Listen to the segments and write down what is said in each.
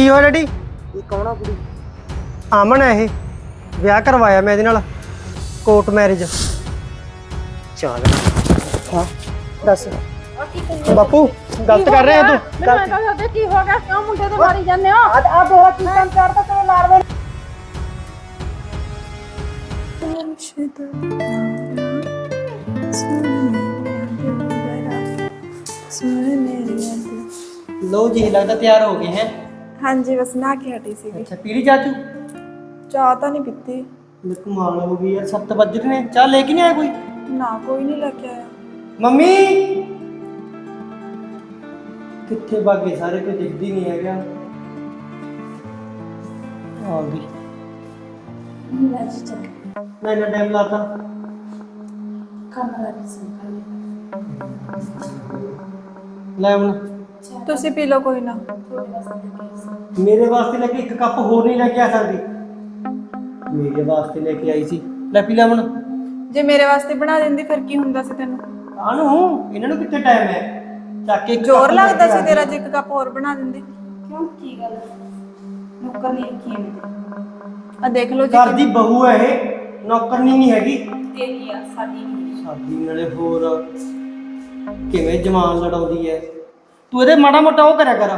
ਕੀ ਹੋਇਆ ਡੈਡੀ? ਇਹ ਕੌਣ ਆ ਕੁੜੀ? ਆਮਨ ਹੈ ਇਹ। ਵਿਆਹ ਕਰਵਾਇਆ ਮੈਂ ਇਹਦੇ ਨਾਲ ਕੋਰਟ ਮੈਰਿਜ ਚੱਲ ਹਾਂ। ਦੱਸ। ਬਾਪੂ ਗਲਤ ਕਰ ਰਿਹਾ ਤੂੰ। ਮੈਨੂੰ ਐਂ ਦੱਸ ਦੇ ਕੀ ਹੋ ਗਿਆ? ਕਿਉਂ ਮੁੰਡੇ ਤੇ ਮਾਰੀ ਜਾਂਦੇ ਹੋ? ਆ ਆ ਦੇਖ ਕੀ ਕੰਮ ਕਰਦਾ ਤੇਰੇ ਲਾੜਵੇ ਲੋ ਜੀ ਲੱਗਦਾ ਤਿਆਰ ਹੋ ਗਏ ਹੈ। ਹਾਂਜੀ ਬਸ ਨਾ ਕੇ ਹਟੀ ਸੀਗੀ। ਅੱਛਾ ਪੀਲੀ ਚਾਚੂ? ਚਾਹ ਤਾਂ ਨਹੀਂ ਪੀਤੀ। ਮੇਰੇ ਕਮਾਲ ਹੋ ਗਈ ਯਾਰ 7 ਵੱਜ ਰਹੇ ਨੇ। ਚਾਹ ਲੈ ਕੇ ਨਹੀਂ ਆਇਆ ਕੋਈ? ਨਾ ਕੋਈ ਨਹੀਂ ਲੈ ਕੇ ਆਇਆ। ਮੰਮੀ! ਕਿੱਥੇ ਭਾਗੇ ਸਾਰੇ ਕੋਈ ਦਿਖਦੀ ਨਹੀਂ ਹੈਗਾ। ਆ ਗਈ। ਮੈਂ ਨਾ ਟਾਈਮ ਲਾਤਾ। ਲੈ ਹੁਣ। ਤੁਸੀਂ ਪੀ ਲਓ ਕੋਈ ਨਾ। ਮੇਰੇ ਵਾਸਤੇ ਲੈ ਕੇ ਇੱਕ ਕੱਪ ਹੋਰ ਨਹੀਂ ਲੈ ਕੇ ਆ ਸਕਦੀ। ਮੇਰੇ ਵਾਸਤੇ ਲੈ ਕੇ ਆਈ ਸੀ। ਲੈ ਪੀ ਲੈ ਹੁਣ। ਜੇ ਮੇਰੇ ਵਾਸਤੇ ਬਣਾ ਦਿੰਦੀ ਫਿਰ ਕੀ ਹੁੰਦਾ ਸੀ ਤੈਨੂੰ? ਕਾਹਨੂੰ ਇਹਨਾਂ ਨੂੰ ਕਿੱਥੇ ਟਾਈਮ ਹੈ? ਚੱਕ ਕੇ ਜ਼ੋਰ ਲੱਗਦਾ ਸੀ ਤੇਰਾ। ਜੇ ਇੱਕ ਕੱਪ ਹੋਰ ਬਣਾ ਦਿੰਦੀ। ਕਿਉਂ? ਕੀ ਗੱਲ? ਨੌਕਰ ਨਹੀਂ ਰੱਖੀ ਐ ਆ ਦੇਖ ਲਓ ਜੀ ਘਰ ਦੀ ਬਹੂ ਹੈ ਇਹ। ਨੌਕਰਨੀ ਨਹੀਂ ਹੈਗੀ। ਤੇਰੀ ਆ ਸਾਡੀ ਨਹੀਂ। ਸਾਡੀ ਨਾਲੇ ਹੋਰ ਕਿਵੇਂ ਜਮਾਨ ਲੜਾਉਂਦੀ ਹੈ? ਤੂੰ ਇਹਦੇ ਮਾੜਾ ਮੋਟਾ ਉਹ ਕਰਿਆ ਕਰ।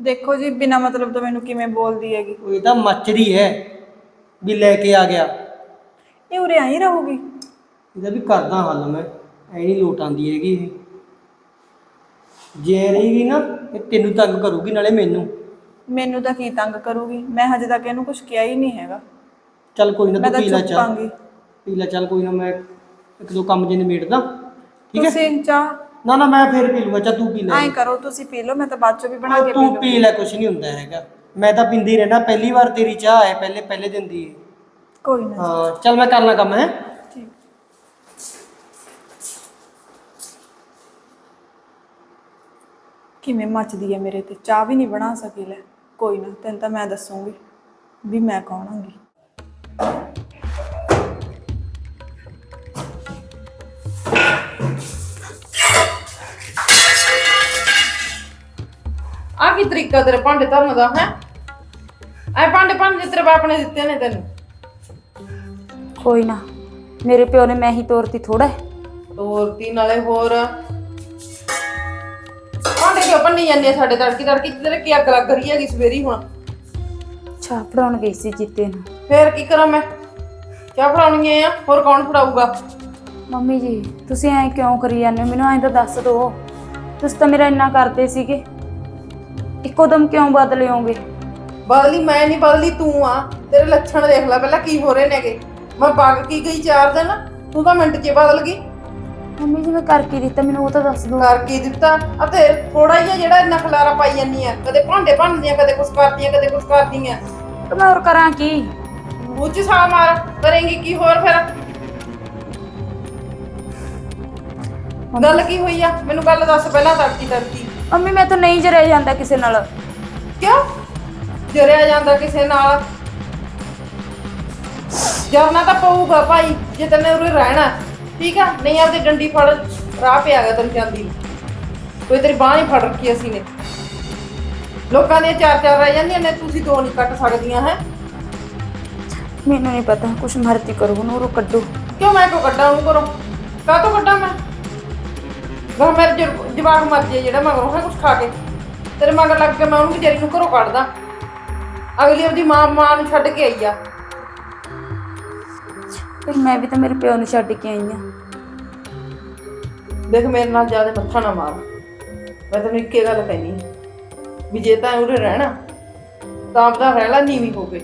ਦੇਖੋ ਜੀ ਬਿਨਾ ਮਤਲਬ ਤੋਂ ਮੈਨੂੰ ਕਿਵੇਂ ਬੋਲਦੀ ਹੈਗੀ। ਉਹ ਇਹ ਤਾਂ ਮੱਚਰੀ ਹੈ ਵੀ ਲੈ ਕੇ ਆ ਗਿਆ। ਇਹ ਉਰੇ ਆਈ ਰਹੂਗੀ। ਇਹਦਾ ਵੀ ਕਰਦਾ ਹੱਲ ਮੈਂ ਐ ਨਹੀਂ ਲੋਟ ਆਂਦੀ ਹੈਗੀ ਇਹ। ਜੇ ਰਹੇਗੀ ਨਾ ਇਹ ਤੈਨੂੰ ਤੰਗ ਕਰੂਗੀ ਨਾਲੇ ਮੈਨੂੰ। ਮੈਨੂੰ ਤਾਂ ਕੀ ਤੰਗ ਕਰੂਗੀ? ਮੈਂ ਹਜੇ ਤੱਕ ਇਹਨੂੰ ਕੁਝ ਕਿਹਾ ਹੀ ਨਹੀਂ ਹੈਗਾ। ਚੱਲ ਕੋਈ ਨਾ ਮੈਂ ਤੂੰ ਤਾਂ ਪੀ ਲੈ ਚੁੱਪ ਚਾਹ। ਆਂਗੀ। ਪੀ ਲੈ ਚੱਲ ਕੋਈ ਨਾ ਮੈਂ ਇੱਕ ਦੋ ਕੰਮ ਜੇ ਨਿਬੇੜਦਾ। ਠੀਕ ਹੈ? ਤੁਸੀਂ ਚਾਹ ਨਾ ਨਾ ਮੈਂ ਫੇਰ ਪੀ ਲੂਗਾ ਚਾ ਤੂੰ ਪੀ ਲੈ। ਐਂ ਕਰੋ ਤੁਸੀਂ ਪੀ ਲਓ ਮੈਂ ਤਾਂ ਬਾਅਦ ਚੋਂ ਵੀ ਬਣਾ ਕੇ ਪੀ ਤੂੰ ਪੀ ਲੈ ਕੁਛ ਨਹੀਂ ਹੁੰਦਾ ਹੈਗਾ। ਮੈਂ ਤਾਂ ਪਿੰਦੀ ਰਹਿਣਾ ਪਹਿਲੀ ਵਾਰ ਤੇਰੀ ਚਾਹ ਹੈ ਪਹਿਲੇ ਪਹਿਲੇ ਦਿਨ ਦੀ। ਹੈ। ਕੋਈ ਨਾ ਹਾਂ ਚੱਲ ਮੈਂ ਕਰ ਲਾਂ ਕੰਮ ਹੈ? ਠੀਕ। ਕਿਵੇਂ ਮੱਚਦੀ ਹੈ ਮੇਰੇ ਤੇ? ਚਾਹ ਵੀ ਨਹੀਂ ਬਣਾ ਸਕੀ ਲੈ। ਕੋਈ ਨਾ ਤੈਨੂੰ ਤਾਂ ਮੈਂ ਦੱਸੂਗੀ ਵੀ ਮੈਂ ਕੌਣ ਆਂਗੀ। ਆ ਕੀ ਤਰੀਕਾ ਤੇਰੇ ਭਾਂਡੇ ਧਰਨ ਦਾ ਹੈ? ਐ ਭਾਂਡੇ ਭਾਂਡੇ ਤੇਰੇ ਬਾਪ ਨੇ ਦਿੱਤੇ ਨੇ ਤੈਨੂੰ। ਕੋਈ ਨਾ ਮੇਰੇ ਪਿਓ ਨੇ ਮੈਂ ਹੀ ਤੋਰਤੀ ਥੋੜਾ ਤੋਰਤੀ ਨਾਲੇ ਹੋਰ। ਭਾਂਡੇ ਕਿਉਂ ਭੰਨੀ ਜਾਂਦੇ ਆ ਸਾਡੇ ਤੜਕੀ ਤੜਕੀ ਤੇਰੇ ਕੀ ਅੱਗ ਲੱਗ ਰਹੀ ਹੈਗੀ ਸਵੇਰੀ ਹੁਣ? ਚਾਹ ਫੜਾਉਣ ਗਈ ਸੀ ਜੀਤੇ ਨੂੰ। ਫੇਰ ਕੀ ਕਰਾਂ ਮੈਂ? ਚਾਹ ਫੜਾਉਣੀ ਆ ਹੋਰ ਕੌਣ ਫੜਾਊਗਾ? ਮੰਮੀ ਜੀ ਤੁਸੀਂ ਐਂ ਕਿਉਂ ਕਰੀ ਜਾਂਦੇ ਹੋ? ਮੈਨੂੰ ਐਂ ਤਾਂ ਦੱਸ ਦਿਓ ਤੁਸੀਂ ਤਾਂ ਮੇਰਾ ਇੰਨਾ ਕਰਦੇ ਸੀਗੇ। ਇੱਕੋ ਦਮ ਕਿਉਂ ਬਦਲੇ ਹੋਗੇ? ਬਦਲੀ ਮੈਂ ਨਹੀਂ ਬਦਲੀ ਤੂੰ ਆ। ਤੇਰੇ ਲੱਛਣ ਦੇਖ ਲੈ ਪਹਿਲਾਂ ਕੀ ਹੋ ਰਹੇ ਨੇਗੇ। ਮੈਂ ਵਗ ਕੀ ਗਈ ਚਾਰ ਦਿਨ ਤੂੰ ਤਾਂ ਮਿੰਟ 'ਚ ਬਦਲ ਗਈ। ਮੰਮੀ ਜੀ ਮੈਂ ਕਰ ਕੀ ਦਿੱਤਾ? ਮੈਨੂੰ ਉਹ ਤਾਂ ਦੱਸ ਦਿਓ। ਕਰ ਕੀ ਦਿੱਤਾ? ਅਤੇ ਥੋੜਾ ਜਿਹਾ ਜਿਹੜਾ ਇੰਨਾ ਖਲਾਰਾ ਪਾਈ ਜਾਂਦੀ ਆ ਕਦੇ ਭਾਂਡੇ ਭੰਨਦੀਆਂ ਕਦੇ ਕੁਛ ਕਰਦੀਆਂ ਕਦੇ ਕੁਛ ਕਰਦੀਆਂ। ਤੇ ਮੈਂ ਹੋਰ ਕਰਾਂ ਕੀ? ਮੂੰਹ 'ਚ ਮਾਰ ਕਰੇਂਗੀ ਕੀ ਹੋਰ ਫਿਰ? ਗੱਲ ਕੀ ਹੋਈ ਆ? ਮੈਨੂੰ ਗੱਲ ਦੱਸ ਪਹਿਲਾਂ ਤੜਕੀ ਤੜਕੀ। ਮੰਮੀ ਮੈਂ ਤਾਂ ਨਹੀਂ ਜਰਿਆ ਜਾਂਦਾ ਕਿਸੇ ਨਾਲ। ਕਿਉਂ? ਜਰਿਆ ਜਾਂਦਾ ਕਿਸੇ ਨਾਲ? ਜਰਨਾ ਤਾਂ ਪਊਗਾ ਭਾਈ ਜੇ ਤੈਨੇ ਉਰੇ ਰਹਿਣਾ। ਠੀਕ ਆ? ਨਹੀਂ ਆਪਦੀ ਡੰਡੀ ਫੜ ਰਾਹ ਪਿਆ ਗਿਆ ਤੈਨੂੰ ਜਾਂਦੀ। ਨੂੰ। ਕੋਈ ਤੇਰੀ ਬਾਹ ਨਹੀਂ ਫੜ ਰੱਖੀ ਅਸੀਂ ਨੇ। ਲੋਕਾਂ ਦੇ ਚਾਰ ਚਾਰ ਰਹਿ ਜਾਂਦੀਆਂ ਨੇ ਤੁਸੀਂ ਦੋ ਨਹੀਂ ਕੱਟ ਸਕਦੀਆਂ ਹੈ? ਮੈਨੂੰ ਨਹੀਂ ਪਤਾ ਕੁਛ ਮਰਜ਼ੀ ਕਰੋ ਉਹਨੂੰ ਰੋ ਕੱਢੋ। ਕਿਉਂ ਮੈਂ ਕੋ ਕੱਢਾਂ ਉਹਨੂੰ ਕਰੋ ਕਾਹ ਤੋਂ ਕੱਢਾਂ ਮੈਂ? ਗਾ ਮੇਰੇ ਜਰ- ਜਵਾਕ ਮਰ ਜੇ ਜਿਹੜਾ ਮਗਰੋਂ ਹੈ ਕੁਛ ਖਾ ਕੇ। ਤੇਰੇ ਮਗਰ ਲੱਗ ਕੇ ਮੈਂ ਉਹਨੂੰ ਵਿਚਾਰੀ ਨੂੰ ਘਰੋਂ ਕੱਢਦਾ। ਅਗਲੀ ਉਹਦੀ ਮਾਂ ਮਾਂ ਨੂੰ ਛੱਡ ਕੇ ਆਈ ਆ। ਫਿਰ ਮੈਂ ਵੀ ਤਾਂ ਮੇਰੇ ਪਿਓ ਨੂੰ ਛੱਡ ਕੇ ਆਈ ਆ। ਦੇਖ ਮੇਰੇ ਨਾਲ ਜ਼ਿਆਦਾ ਮੱਥਾ ਨਾ ਮਾਰ। ਮੈਂ ਤੈਨੂੰ ਇੱਕੇ ਗੱਲ ਕਹਿਨੀ ਵੀ ਜੇ ਤਾਂ ਉਰੇ ਰਹਿਣਾ ਤਾਂ ਆਪਦਾ ਰਹਿ ਲਾ ਨੀਵੀਂ ਹੋ ਕੇ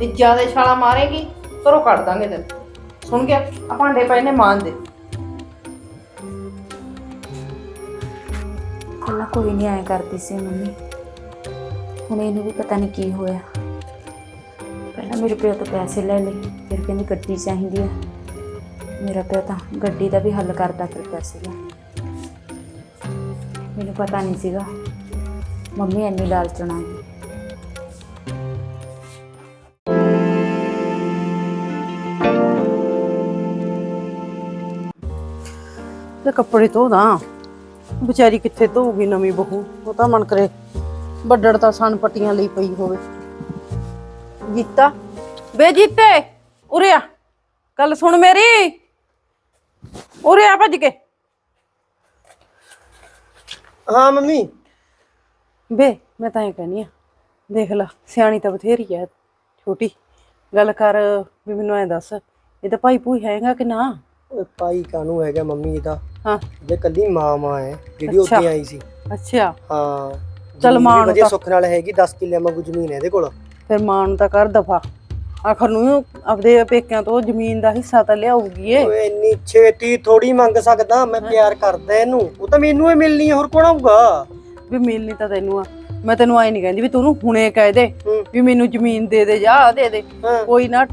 ਤੇ ਜ਼ਿਆਦਾ ਛਾਲਾ ਮਾਰੇਗੀ ਘਰੋਂ ਕੱਢ ਦਾਂਗੇ ਤੈਨੂੰ। ਸੁਣ ਗਿਆ? ਆ ਭਾਂਡੇ ਪਏ ਨੇ ਮਾਨ ਦੇ। ਪਹਿਲਾਂ ਕੋਈ ਨਹੀਂ ਆਇਆ ਕਰਦੀ ਸੀ ਮੰਮੀ। ਹੁਣ ਇਹਨੂੰ ਵੀ ਪਤਾ ਨਹੀਂ ਕੀ ਹੋਇਆ। ਪਹਿਲਾਂ ਮੇਰੇ ਪਿਓ ਤੋਂ ਪੈਸੇ ਲੈ ਲਏ, ਫਿਰ ਕਹਿੰਦੀ ਗੱਡੀ ਚਾਹੀਦੀ ਆ। ਮੇਰਾ ਪਿਓ ਤਾਂ ਗੱਡੀ ਦਾ ਵੀ ਹੱਲ ਕਰਦਾ ਫਿਰ ਪੈਸੇ ਦਾ ਮੈਨੂੰ ਪਤਾ ਨਹੀਂ ਸੀਗਾ, ਮੰਮੀ ਇੰਨੀ ਲਾਲਚਣ ਆ ਗਈ ਤੇ ਕੱਪੜੇ ਧੋਦਾ ਵਿਚਾਰੀ ਕਿੱਥੇ ਧੋਊਗੀ ਨਵੀਂ ਬਹੂ? ਉਹ ਤਾਂ ਮਨ ਕਰੇ ਵੱਡੜ ਤਾਂ ਸਣ ਪੱਟੀਆਂ ਲਈ ਪਈ ਹੋਵੇ। ਜੀਤਾ ਬੇ ਜੀਤੇ ਉਰੇ ਆ। ਗੱਲ ਸੁਣ ਮੇਰੀ। ਉਰੇ ਆ ਭੱਜ ਕੇ। ਹਾਂ ਮੰਮੀ। ਬੇ ਮੈਂ ਤਾਂ ਇਹ ਕਹਿੰਦੀ ਆ ਦੇਖ ਲੈ ਸਿਆਣੀ ਤਾਂ ਬਥੇਰੀ ਐ ਛੋਟੀ। ਗੱਲ ਕਰ ਵੀ ਮੈਨੂੰ ਐ ਦੱਸ ਇਹ ਤਾਂ ਭਾਈ ਭੂਈ ਹੈਗਾ ਕਿ ਨਾ? ਓਏ ਭਾਈ ਕਾਨੂੰ ਹੈਗਾ ਮੰਮੀ ਇਹਦਾ ਹਾਂ। ਜੇ ਕੱਲੀ ਮਾਂ ਮਾਂ ਹੈ ਜਿਹੜੀ ਅੱਛਾ। ਉੱਥੇ ਆਈ ਸੀ। ਅੱਛਾ। ਹਾਂ। ਚੱਲ ਜ਼ਮੀਨ ਮਾਂ ਨੂੰ ਵਧੀਆ ਤਾਂ- ਸੁੱਖ ਨਾਲ ਹੈਗੀ 10 ਕਿੱਲੇ ਵਾਂਗੂ ਜ਼ਮੀਨ ਹੈ ਇਹਦੇ ਕੋਲ। ਫਿਰ ਮਾਂ ਨੂੰ ਤਾਂ ਕਰ ਦਫਾ। ਆਖਰ ਨੂੰ ਆਪਦੇ ਪੇਕਿਆਂ ਤੋਂ ਜ਼ਮੀਨ ਦਾ ਹਿੱਸਾ ਤਾਂ ਲਿਆਊਗੀ ਏ ਓਏ ਇੰਨੀ ਛੇਤੀ ਥੋੜੀ ਮੰਗ ਸਕਦਾ ਮੈਂ ਪਿਆਰ ਕਰਦਾ ਇਹਨੂੰ। ਉਹ ਤਾਂ ਮੈਨੂੰ ਹੀ ਮਿਲਣੀ ਹੈ ਹੋਰ ਕੌਣ ਆਊਗਾ? ਵੀ ਮਿਲਣੀ ਤਾਂ ਤੈਨੂੰ ਆ। ਮੈਂ ਤੈਨੂੰ ਆਈ ਨਹੀਂ ਕਹਿੰਦੀ ਵੀ ਤੂੰ ਉਹਨੂੰ ਹੁਣੇ ਕਹਿ ਦੇ ਹੂੰ। ਵੀ ਮੈਨੂੰ ਜ਼ਮੀਨ ਦੇ ਦੇ ਜਾ ਦੇ ਦੇ। ਹਾਂ। ਕੋਈ ਨਾ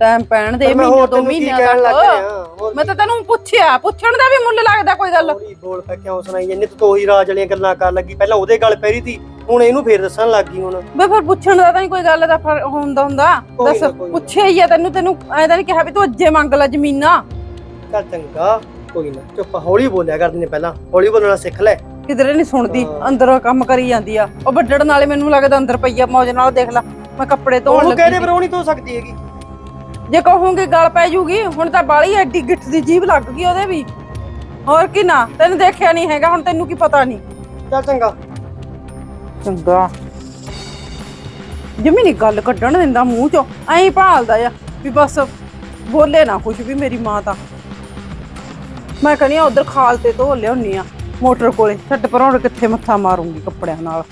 ਟਾਈਮ ਪੈਣ ਦੇ ਮੈਂ ਮਹੀਨਾ ਹੋਰ ਦੋ ਤੈਨੂੰ ਕੀ ਮਹੀਨਿਆਂ ਕਹਿਣ ਲੱਗ ਤੱਕ ਰਿਹਾ? ਹੋਰ ਮੈਂ ਤਾਂ ਤੈਨੂੰ ਪੁੱਛਿਆ ਪੁੱਛਣ ਦਾ ਵੀ ਮੁੱਲ ਲੱਗਦਾ ਕੋਈ ਗੱਲ। ਹੌਲੀ ਬੋਲ ਪੈ ਕਿਉਂ ਸੁਣਾਈ? ਜੰਨੇ ਤੂੰ ਉਹੀ ਰਾਜ ਵਾਲੀਆਂ ਗੱਲਾਂ ਕਰਨ ਲੱਗੀ। ਪਹਿਲਾਂ ਉਹਦੇ ਗੱਲ ਪੈਰੀ ਤੀ ਹੁਣ ਇਹਨੂੰ ਫੇਰ ਦੱਸਣ ਲੱਗ ਗਈ ਹੁਣ। ਬੇ ਫਿਰ ਪੁੱਛਣ ਦਾ ਤਾਂ ਨਹੀਂ ਕੋਈ ਗੱਲ ਦਾ ਫਰ- ਹੁੰਦਾ ਹੁੰਦਾ। ਕੋਈ ਦੱਸ ਨਾ, ਕੋਈ ਨਾ। ਪੁੱਛਿਆ ਹੀ ਆ ਤੈਨੂੰ ਤੈਨੂੰ ਐਂ ਤਾਂ ਨਹੀਂ ਕਿਹਾ ਵੀ ਤੂੰ ਅੱਜੇ ਮੰਗ ਲੈ ਜ਼ਮੀਨਾਂ। ਚੱਲ ਚੰਗਾ ਕੋਈ ਨਾ। ਚੁੱਪ ਹੌਲੀ ਬੋਲਿਆ ਕਰਦੀ ਨੇ ਪਹਿਲਾਂ। ਹੌਲੀ ਬੋਲਣਾ ਸਿੱਖ ਲੈ। ਕਿਧਰੇ ਨਹੀਂ ਸੁਣਦੀ ਹਾਂ। ਅੰਦਰ ਕੰਮ ਕਰੀ ਜਾਂਦੀ ਆ। ਉਹ ਵੱਡੜ ਨਾਲੇ ਮੈਨੂੰ ਲੱਗਦਾ ਅੰਦਰ ਪਈ ਆ ਮੌਜ ਨਾਲ ਦੇਖ ਲੈ। ਮੈਂ ਕੱਪੜੇ ਧੋਣ ਉਹਨੂੰ ਲੱਗੀ ਕਹਿੰਦੇ ਸੀ। ਪਰ ਉਹ ਨਹੀਂ ਧੋ ਸਕਦੀ ਹੈਗੀ। ਜੇ ਕਹੂੰਗੀ ਗਲ ਪੈ ਜੂਗੀ ਹੁਣ ਤਾਂ ਬਾਲੀ ਐਡੀ ਗਿੱਠ ਦੀ ਜੀਭ ਲੱਗ ਗਈ ਉਹਦੇ ਵੀ। ਹੋਰ ਕੀ ਨਾ ਤੈਨੂੰ ਦੇਖਿਆ ਨਹੀਂ ਹੈਗਾ ਹੁਣ ਤੈਨੂੰ ਕੀ ਪਤਾ ਨਹੀਂ। ਚੱਲ ਚੰਗਾ। ਚੰਗਾ। ਜਿਵੇਂ ਨਹੀਂ ਗੱਲ ਕੱਢਣ ਦਿੰਦਾ ਮੂੰਹ ਚੋਂ ਐਂ ਭਾਲਦਾ ਆ ਵੀ ਬਸ ਬੋਲੇ ਨਾ ਕੁਛ ਵੀ ਮੇਰੀ ਮਾਂ ਤਾਂ। ਮੈਂ ਕਹਿੰਦੀ ਆ ਉਧਰ ਖਾਲ ਤੇ ਧੋ ਲਿਆਉਣੀ ਆ ਮੋਟਰ ਕੋਲੇ ਛੱਡ ਪਰੋਂ ਕਿੱਥੇ ਮੱਥਾ ਮਾਰੂੰਗੀ ਕੱਪੜਿਆਂ ਨਾਲ।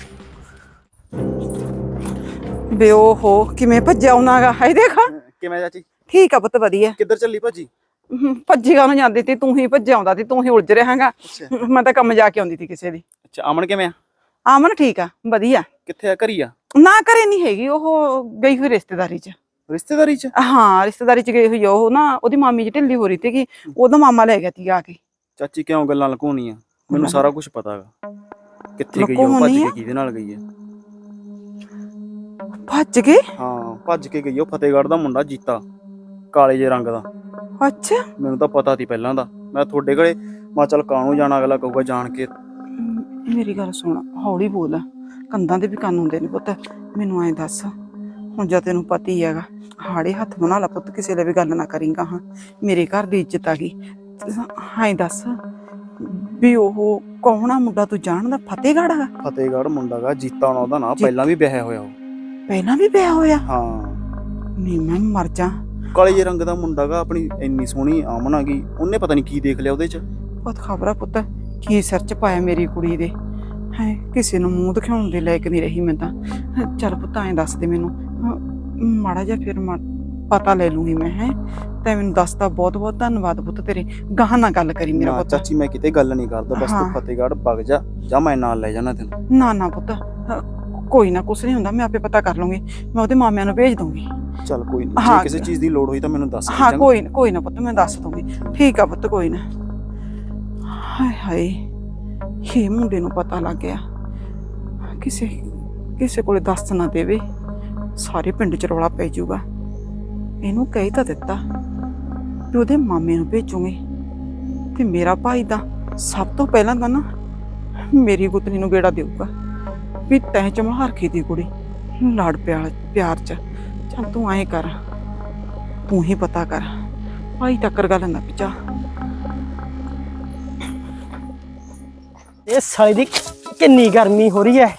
ਬੇ ਓਹੋ ਕਿਵੇਂ ਭੱਜਿਆ ਆਉਣਾਗਾ ਹਾਏ ਦੇਖ। ਕਿਵੇਂ ਚਾਚੀ? ਠੀਕ ਆ ਪੁੱਤ ਵਧੀਆ। ਕਿੱਧਰ ਚੱਲੀ ਭਾਜੀ? ਭੱਜੀ ਕਾਹਨੂੰ ਜਾਂਦੀ ਤੀ? ਤੂੰ ਹੀ ਭੱਜਿਆ ਆਉਂਦਾ ਤੀ ਤੂੰ ਹੀ ਉਲਝ ਰਿਹਾ ਹੈਗਾ। ਮੈਂ ਤਾਂ ਕੰਮ ਜਾ ਕੇ ਆਉਂਦੀ ਤੀ ਕਿਸੇ ਦੀ। ਅੱਛਾ ਅਮਨ ਕਿਵੇਂ ਆ? ਆਮਨ ਠੀਕ ਆ ਵਧੀਆ। ਕਿੱਥੇ ਆ ਘਰੀ ਆ? ਨਾ ਕਰੇ ਨਹੀਂ ਹੈਗੀ ਉਹ ਗਈ ਹੋਈ ਰਿਸ਼ਤੇਦਾਰੀ 'ਚ। ਰਿਸ਼ਤੇਦਾਰੀ ਚ? ਹਾਂ ਰਿਸ਼ਤੇਦਾਰੀ 'ਚ ਗਈ ਹੋਈ ਉਹ ਨਾ ਉਹਦੀ ਮਾਮੀ ਜੀ ਢਿੱਲੀ ਹੋ ਰਹੀ ਸੀਗੀ ਉਹਦਾ ਮਾਮਾ ਲੈ ਗਿਆ ਤੀ ਆ ਕੇ। ਚਾਚੀ ਕਿਉਂ ਗੱਲਾਂ ਲੁਕਾਉਣੀਆਂ? ਮੈਨੂੰ ਸਾਰਾ ਕੁਝ ਪਤਾ ਹੈਗਾ ਕਿੱਥੇ ਗਈ ਉਹ ਭੱਜ ਕੇ? ਕਿਹਦੇ ਨਾਲ ਗਈ ਹੈ ਭੱਜ ਗਏ? ਹਾਂ ਭੱਜ ਕੇ ਗਈ ਉਹ ਫਤਿਹਗੜ੍ਹ ਦਾ ਮੁੰਡਾ ਜੀਤਾ ਕਾਲੇ ਜੇ ਰੰਗ ਦਾ। ਅੱਛਾ। ਮੈਨੂੰ ਤਾਂ ਪਤਾ ਸੀ ਪਹਿਲਾਂ ਦਾ। ਮੈਂ ਤੁਹਾਡੇ ਘਰੇ ਮਾ ਚੱਲ ਕਾਹਨੂੰ ਜਾਣਾ ਅਗਲਾ ਕਹੂਗਾ ਜਾਣ ਕੇ। ਮੇਰੀ ਗੱਲ ਸੁਣ ਹੌਲੀ ਬੋਲ। ਕੰਧਾਂ ਦੇ ਵੀ ਕੰਨ ਹੁੰਦੇ ਨੇ ਪੁੱਤ। ਮੈਨੂੰ ਐਂ ਦੱਸ ਹੁਣ ਜਦ ਤੈਨੂੰ ਪਤਾ ਹੀ ਹੈਗਾ ਹਾੜੇ ਹੱਥ ਬਣਾ ਲਾ ਪੁੱਤ ਕਿਸੇ ਲਈ ਵੀ ਗੱਲ ਨਾ ਕਰੀਂਗਾ ਹਾਂ ਮੇਰੇ ਘਰ ਦੀ ਇੱਜ਼ਤ ਆ ਗਈ। ਹਾਂ ਦੱਸ ਵੀ ਉਹ ਕੌਣ ਮੁੰਡਾ? ਤੂੰ ਜਾਣਦਾ ਫਤਿਹਗੜ੍ਹ ਆ? ਫਤਿਹਗੜ੍ਹ ਮੁੰਡਾ ਗਾ ਜੀਤਾ ਉਹਨਾਂ ਦਾ ਨਾਂ। ਪਹਿਲਾਂ ਵੀ ਵਿਆਹਿਆ ਹੋਇਆ ਉਹ। ਪਹਿਲਾਂ ਵੀ ਵਿਆਹ ਹੋਇਆ? ਹਾਂ। ਨਹੀਂ ਮੈਂ ਮਰ ਜਾ। ਕਾਲੇ ਜੇ ਰੰਗ ਦਾ ਮੁੰਡਾ ਗਾ ਆਪਣੀ ਇੰਨੀ ਸੋਹਣੀ ਆਮਨ ਆ ਗਈ। ਉਹਨੇ ਪਤਾ ਨਹੀਂ ਕੀ ਦੇਖ ਲਿਆ ਉਹਦੇ ਚ। ਬਹੁਤ ਖਬਰ ਪੁੱਤ। ਕੀ ਸਿਰ ਚ ਪਾਇਆ ਮੇਰੀ ਕੁੜੀ ਦੇ? ਹੈ ਕਿਸੇ ਨੂੰ ਮੂੰਹ ਦਿਖਾਉਣ ਦੇ ਲਾਇਕ ਨਹੀਂ ਰਹੀ ਮੈਂ ਤਾਂ। ਹੈਂ, ਚੱਲ ਪੁੱਤ ਐਂ ਦੱਸ ਦੇ ਮੈਨੂੰ। ਮਾੜਾ ਜਿਹਾ ਫਿਰ ਮਾ- ਪਤਾ ਲੈ ਲੂੰਗੀ ਮੈਂ ਹੈ। ਤੈਂ ਮੈਨੂੰ ਦੱਸਦਾ ਬਹੁਤ ਬਹੁਤ ਧੰਨਵਾਦ ਪੁੱਤ ਤੇਰੇ। ਗਾਹਾਂ ਨਾ ਗੱਲ ਕਰੀ ਮੇਰਾ ਨਾ ਪੁੱਤ। ਚਾਚੀ ਮੈਂ ਕਿਤੇ ਗੱਲ ਨਹੀਂ ਕਰਦਾ। ਬਸ ਤੂੰ। ਫਤਿਹਗੜ੍ਹ ਵਗ ਜਾ। ਜਾਂ ਮੈਂ ਨਾਲ ਲੈ ਜਾਣਾ ਤੈਨੂੰ। ਨਾ ਨਾ ਪੁੱਤ। ਕੋਈ ਨਾ ਕੁਛ ਨਹੀਂ ਹੁੰਦਾ ਮੈਂ ਆਪੇ ਪਤਾ ਕਰ ਲੂੰਗੀ ਮੈਂ ਉਹਦੇ ਮਾਮਿਆਂ ਨੂੰ ਭੇਜ ਦੂੰਗੀ। ਚੱਲ ਕੋਈ ਨਹੀਂ ਹਾਂ। ਜੇ ਕਿਸੇ ਚੀਜ਼ ਦੀ ਲੋੜ ਹੋਈ ਤਾਂ ਮੈਨੂੰ ਦੱਸ ਦੇ ਹਾਂ ਚੰਗਾ? ਕੋਈ ਨਾ ਕੋਈ ਨਾ ਪੁੱਤ ਮੈਂ ਦੱਸ ਦੂੰਗੀ। ਠੀਕ ਆ ਪੁੱਤ ਕੋਈ ਨਾ। ਹਾਏ ਹਾਏ ਇਹ ਮੁੰਡੇ ਨੂੰ ਪਤਾ ਲੱਗ ਗਿਆ। ਕਿਸੇ ਕਿਸੇ ਕੋਲੇ ਦੱਸ ਨਾ ਦੇਵੇ ਸਾਰੇ ਪਿੰਡ ਚ ਰੌਲਾ ਪੈ ਜਾਊਗਾ। ਇਹਨੂੰ ਕਹਿ ਤਾਂ ਦਿੱਤਾ ਵੀ ਉਹਦੇ ਮਾਮੇ ਨੂੰ ਭੇਜੂਗੀ। ਤੇ ਮੇਰਾ ਭਾਈ ਤਾਂ ਸਭ ਤੋਂ ਪਹਿਲਾਂ ਤਾਂ ਨਾ ਮੇਰੀ ਗੁੱਤਨੀ ਨੂੰ ਗੇੜਾ ਦੇਊਗਾ। ਵੀ ਤੈਂ ਚਮਹਾਰ ਦੀ ਕੁੜੀ। ਲੜ ਪਿਆਰ ਪਿਆਰ ਚ। ਚੱਲ ਤੂੰ ਐਂ ਕਰ। ਤੂੰ ਹੀ ਪਤਾ ਕਰ। ਭਾਈ ਟੱਕਰ ਗੱਲ ਨਾ ਪਿਚਾ। ਇਹ ਸਾਲੀ ਦੀ ਕਿੰਨੀ ਗਰਮੀ ਹੋ ਰਹੀ ਹੈ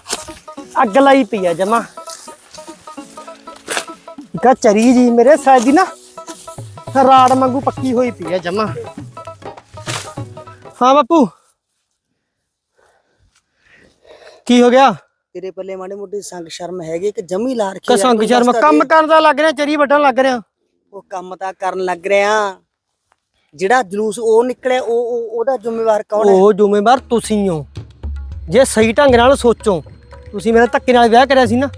ਅੱਗ ਲਾਈ ਪਈ ਆ ਜਮਾ। ਕਾ ਚਰੀ ਜੀ ਮੇਰੇ ਸਾਈਡ ਦੀ ਨਾ। ਰਾੜ ਵਾਂਗੂ ਪੱਕੀ ਹੋਈ ਪਈ ਹੈ ਜਮਾ। ਹਾਂ ਬਾਪੂ। ਕੀ ਹੋ ਗਿਆ? ਤੇਰੇ ਪੱਲੇ ਮਾੜੀ ਮੋਟੀ ਸੰਗ ਸ਼ਰਮ ਹੈਗੀ ਕਿ ਜਮੀ ਲਾ ਰੱਖੀ ਆ, ਕਸੰਗ ਕੋਈ ਸ਼ਰਮ ਦੱਸ ਤਾਂ ਕੰਮ ਦੇ। ਕਰਨ ਦਾ ਲੱਗ ਰਿਹਾ ਚਰੀ ਵੱਢਣ ਲੱਗ ਰਿਹਾ। ਉਹ ਕੰਮ ਤਾਂ ਕਰਨ ਲੱਗ ਰਿਹਾ। ਜਿਹੜਾ ਜਲੂਸ ਉਹ ਨਿਕਲਿਆ ਉਹ ਉਹ- ਉਹਦਾ ਜ਼ਿੰਮੇਵਾਰ ਕੌਣ ਹੈ? ਉਹ ਜ਼ਿੰਮੇਵਾਰ ਤੁਸੀਂ ਹੋ। ਜੇ ਸਹੀ ਢੰਗ ਨਾਲ ਸੋਚੋ ਤੁਸੀਂ ਮੇਰੇ ਧੱਕੇ ਨਾਲ ਵਿਆਹ ਕਰਿਆ ਸੀ ਨਾ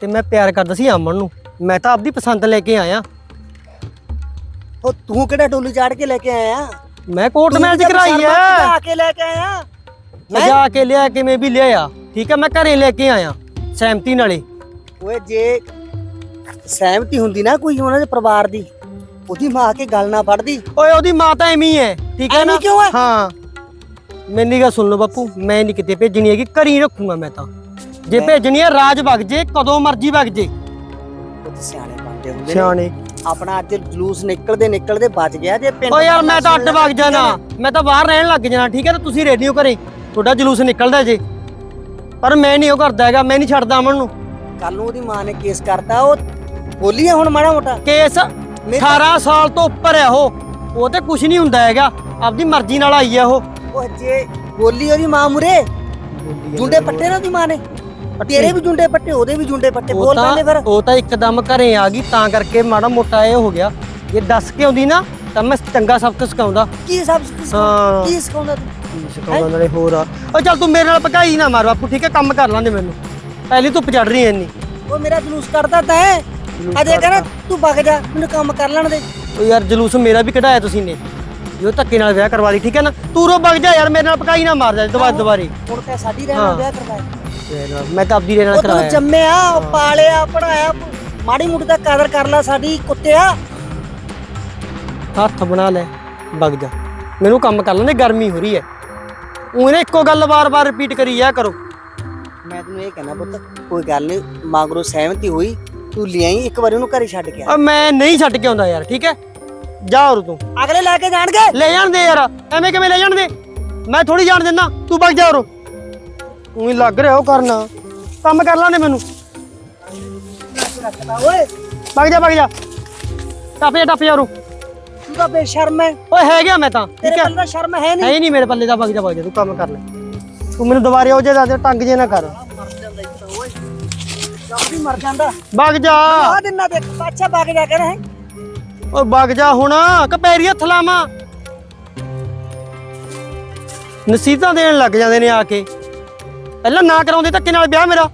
ਤੇ ਮੈਂ ਪਿਆਰ ਕਰਦਾ ਸੀ ਅਮਨ ਨੂੰ। ਮੈਂ ਤਾਂ ਆਪਦੀ ਪਸੰਦ ਲੈ ਕੇ ਆਇਆ। ਉਹ ਤੂੰ ਕਿਹੜਾ ਡੋਲੀ ਚਾੜ ਕੇ ਲੈ ਕੇ ਆਇਆ? ਮੈਂ ਕੋਰਟ ਕਿਹੜਾ ਕਰਾਈ ਕੇ ਲੈ ਕੇ ਆਇਆ। ਮੈਂ ਜਾ ਕੇ ਲਿਆ ਕਿਵੇਂ ਵੀ ਲਿਆ ਠੀਕ ਹੈ ਮੈਂ ਘਰੇ ਲੈ ਕੇ ਆਇਆ ਸਹਿਮਤੀ ਨਾਲੇ ਓਏ ਜੇ ਸਹਿਮਤੀ ਹੁੰਦੀ ਨਾ ਕੋਈ ਉਹਨਾਂ ਦੇ ਪਰਿਵਾਰ ਦੀ ਉਹਦੀ ਮਾਂ ਆ ਕੇ ਗੱਲ ਨਾ ਫੜਦੀ। ਓਏ ਉਹਦੀ ਮਾਂ ਤਾਂ ਐਵੇਂ ਹੀ ਹੈ ਠੀਕ ਹੈ ਨਾ? ਐਵੇਂ ਕਿਉਂ ਹੈ? ਹਾਂ। ਮੈਨੀ ਗੱਲ ਸੁਣ ਲਓ ਬਾਪੂ ਮੈਂ ਨਹੀਂ ਕਿਤੇ ਭੇਜਣੀ ਹੈਗੀ ਘਰੀ ਰੱਖੂਗਾ ਮੈਂ ਤਾਂ। ਜੇ ਭੇਜਣੀ ਹੈ ਰਾਜ ਵਗ ਜੇ ਕਦੋਂ ਮਰਜ਼ੀ ਵਗ ਜੇ। ਉਹ ਤੇ ਸਿਆਣੇ ਬੰਦੇ ਹੁੰਦੇ ਨੇ। ਸਿਆਣੇ। ਆਪਣਾ ਅੱਜ ਜਲੂਸ ਨਿਕਲਦੇ ਨਿਕਲਦੇ ਬਚ ਗਿਆ ਜੇ ਪਿੰਡ ਓ ਯਾਰ ਮੈਂ ਤਾਂ ਅੱਡ ਵਗ ਜਾਣਾ। ਮੈਂ ਤਾਂ ਬਾਹਰ ਰਹਿਣ ਲੱਗ ਜਾਣਾ ਠੀਕ ਹੈ ਤਾਂ ਤੁਸੀਂ ਰੇਡੀਓ ਘਰੇ? ਤੁਹਾਡਾ ਜਲੂਸ ਨਿਕਲਦਾ ਜੇ। ਪਰ ਮੈਂ ਨਹੀਂ ਉਹ ਕਰਦਾ ਹੈਗਾ ਮੈਂ ਨਹੀਂ ਛੱਡਦਾ ਅਮਨ ਨੂੰ। ਕੱਲ ਨੂੰ ਉਹਦੀ ਮਾਂ ਨੇ ਕੇਸ ਕਰਤਾ ਉਹ ਬੋਲੀ ਆ ਹੁਣ ਮਾੜਾ ਮੋਟਾ? ਕੇਸ ਮੇਰੀ- 18 ਸਾਲ ਤੋਂ ਉੱਪਰ ਹੈ ਉਹ। ਉਹ ਤੇ ਕੁਝ ਨਹੀਂ ਹੁੰਦਾ ਹੈਗਾ। ਆਪਦੀ ਮਰਜ਼ੀ ਨਾਲ ਆਈ ਹੈ ਉਹ। ਉਹ ਜੇ ਬੋਲੀ ਉਹਦੀ ਮਾਂ ਮੁਰੇ ਜੁੰਡੇ ਪੱਟੇ ਨਾ ਉਹਦੀ ਮਾਂ ਨੇ? ਤੇਰੇ ਵੀ ਜੁੰਡੇ ਪੱਟੇ ਉਹਦੇ ਵੀ ਜੁੰਡੇ ਪੱਟੇ ਬੋਲ ਪੈਂਦੇ ਫਿਰ। ਉਹ ਤਾਂ ਇੱਕਦਮ ਘਰੇ ਆ ਗਈ ਤਾਂ ਕਰਕੇ ਮਾੜਾ ਮੋਟਾ ਇਹ ਹੋ ਗਿਆ। ਜੇ ਦੱਸ ਕੇ ਆਉਂਦੀ ਨਾ ਤਾਂ ਮੈਂ ਚੰਗਾ ਸਬਕ ਸਿਖਾਉਂਦਾ। ਕੀ ਹਾਂ। ਕੀ ਸਿਖਾਉਂਦਾ ਤੂੰ? ਕੀ ਸਿਖਾਉਂਦਾ ਨਾਲੇ ਹੋਰ ਆ। ਓ ਚੱਲ ਤੂੰ ਮੇਰੇ ਨਾਲ ਪਕਾਈ ਨਾ ਮਾਰ ਬਾਪੂ ਠੀਕ ਹੈ? ਕੰਮ ਕਰ ਲਾਂਦੇ ਮੈਨੂੰ। ਪਹਿਲੀ ਧੁੱਪ ਚੜ ਰਹੀ ਐ ਇੰਨੀ। ਉਹ ਮੇਰਾ ਜਲੂਸ ਕੱਢਦਾ ਤੈਂ ਅਜੇ ਕਹਿੰਦਾ ਤੂੰ ਵਗ ਜਾ ਮੈਨੂੰ ਕੰਮ ਕਰ ਲੈਣ ਦੇ। ਓ ਯਾਰ ਜਲੂਸ ਮੇਰਾ ਵੀ ਕਢਾਇਆ ਤੁਸੀਂ ਨੇ। ਜੋ ਧੱਕੇ ਨਾਲ ਵਿਆਹ ਕਰਵਾ ਲਈ ਠੀਕ ਹੈ ਨਾ? ਤੂੰ ਰੋ ਵਗ ਜਾ ਯਾਰ ਮੇਰੇ ਨਾਲ ਪਕਾਈ ਨਾ ਮਾਰ ਜਾ ਦੁਬਾਰਾ ਦੁਬਾਰੇ। ਹੁਣ ਤਾਂ ਸਾਡੀ ਰਹਿਣਾ। ਵਿਆਹ ਕਰਵਾਇਆ। ਮੈਂ ਤਾਂ ਆਪਦੀ ਰੇ ਨਾਲ ਉਹ ਤੈਨੂੰ ਕਰਾਇਆ। ਜੰਮਿਆ ਉਹ ਪਾਲਿਆ ਪੜਾਇਆ ਮਾੜੀ ਮੋਟੀ ਦਾ ਕਦਰ ਕਰ ਲੈ ਸਾਡੀ ਕੁੱਤਿਆ। ਹੱਥ ਬਣਾ ਲੈ ਵਗ ਜਾ। ਮੈਨੂੰ ਕੰਮ ਕਰ ਲੈਂਦੇ ਗਰਮੀ ਹੋ ਰਹੀ ਹੈ। ਉਹਨੇ ਇੱਕੋ ਗੱਲ ਵਾਰ-ਵਾਰ ਰਿਪੀਟ ਕਰੀ ਜਾ ਕਰੋ। ਮੈਂ ਤੈਨੂੰ ਇਹ ਕਹਿਣਾ ਪੁੱਤ ਕੋਈ ਗੱਲ ਨਹੀਂ ਮਗਰੋਂ ਸਹਿਮਤੀ ਹੋਈ ਤੂੰ ਲਿਆਈ ਇੱਕ ਵਾਰੀ ਉਹਨੂੰ ਘਰੇ ਛੱਡ ਕੇ ਆ। ਮੈਂ ਨਹੀਂ ਛੱਡ ਕੇ ਆਉਂਦਾ ਯਾਰ ਠੀਕ ਹੈ? ਜਾ ਹੋਰ ਤੂੰ। ਅਗਲੇ ਲੈ ਕੇ ਜਾਣਗੇ? ਲੈ ਜਾਣ ਦੇ ਯਾਰ ਐਵੇਂ ਕਿਵੇਂ ਲੈ ਜਾਣ ਦੇ? ਮੈਂ ਥੋੜੀ ਜਾਣ ਦਿੰਦਾ ਤੂੰ ਵਗ ਜਾ ਹੋਰ ਉਹੀ ਲੱਗ ਰਿਹਾ ਉਹ ਕਰਨਾ। ਕੰਮ ਕਰ ਲਾਂਦੇ ਮੈਨੂੰ। ਓਏ। ਵਗ ਜਾ ਵਗ ਜਾ। ਟੱਪ ਜਾ ਟੱਪ ਜਾ ਉਰੋਂ। ਤੂੰ ਤਾਂ ਬੇਸ਼ਰਮ ਹੈ। ਓਏ ਹੈ ਗਿਆ ਮੈਂ ਤਾਂ ਠੀਕ ਹੈ। ਕੋਲ ਤਾਂ ਸ਼ਰਮ ਹੈ ਨਹੀਂ। ਹੀ ਨਹੀਂ ਮੇਰੇ ਪੱਲੇ ਦਾ ਵਗ ਜਾ ਵਗ ਜਾ ਤੂੰ ਕੰਮ ਕਰ ਲੈ। ਤੂੰ ਮੈਨੂੰ ਦੁਬਾਰੇ ਉਹ ਜੇ ਦੱਸ ਦੇ ਟੰਗ ਜੇ ਨਾ ਕਰ। ਵੀ ਮਰ ਜਾਂਦਾ ਵਗ ਜਾ। ਆ ਦਿਨਾਂ ਦੇ ਪਾਛਾ ਵਗ ਜਾ ਕਰ ਹੈ ਓਏ ਵਗ ਜਾ ਹੁਣ ਕਪੈਰੀ ਹੱਥ ਲਾਵਾਂ ਨਸੀਹਤਾਂ ਦੇਣ ਲੱਗ ਜਾਂਦੇ ਨੇ ਆ ਕੇ। ਪਹਿਲਾਂ ਨਾ ਕਰਾਉਂਦੇ ਧੱਕੇ ਨਾਲ ਵਿਆਹ ਮੇਰਾ।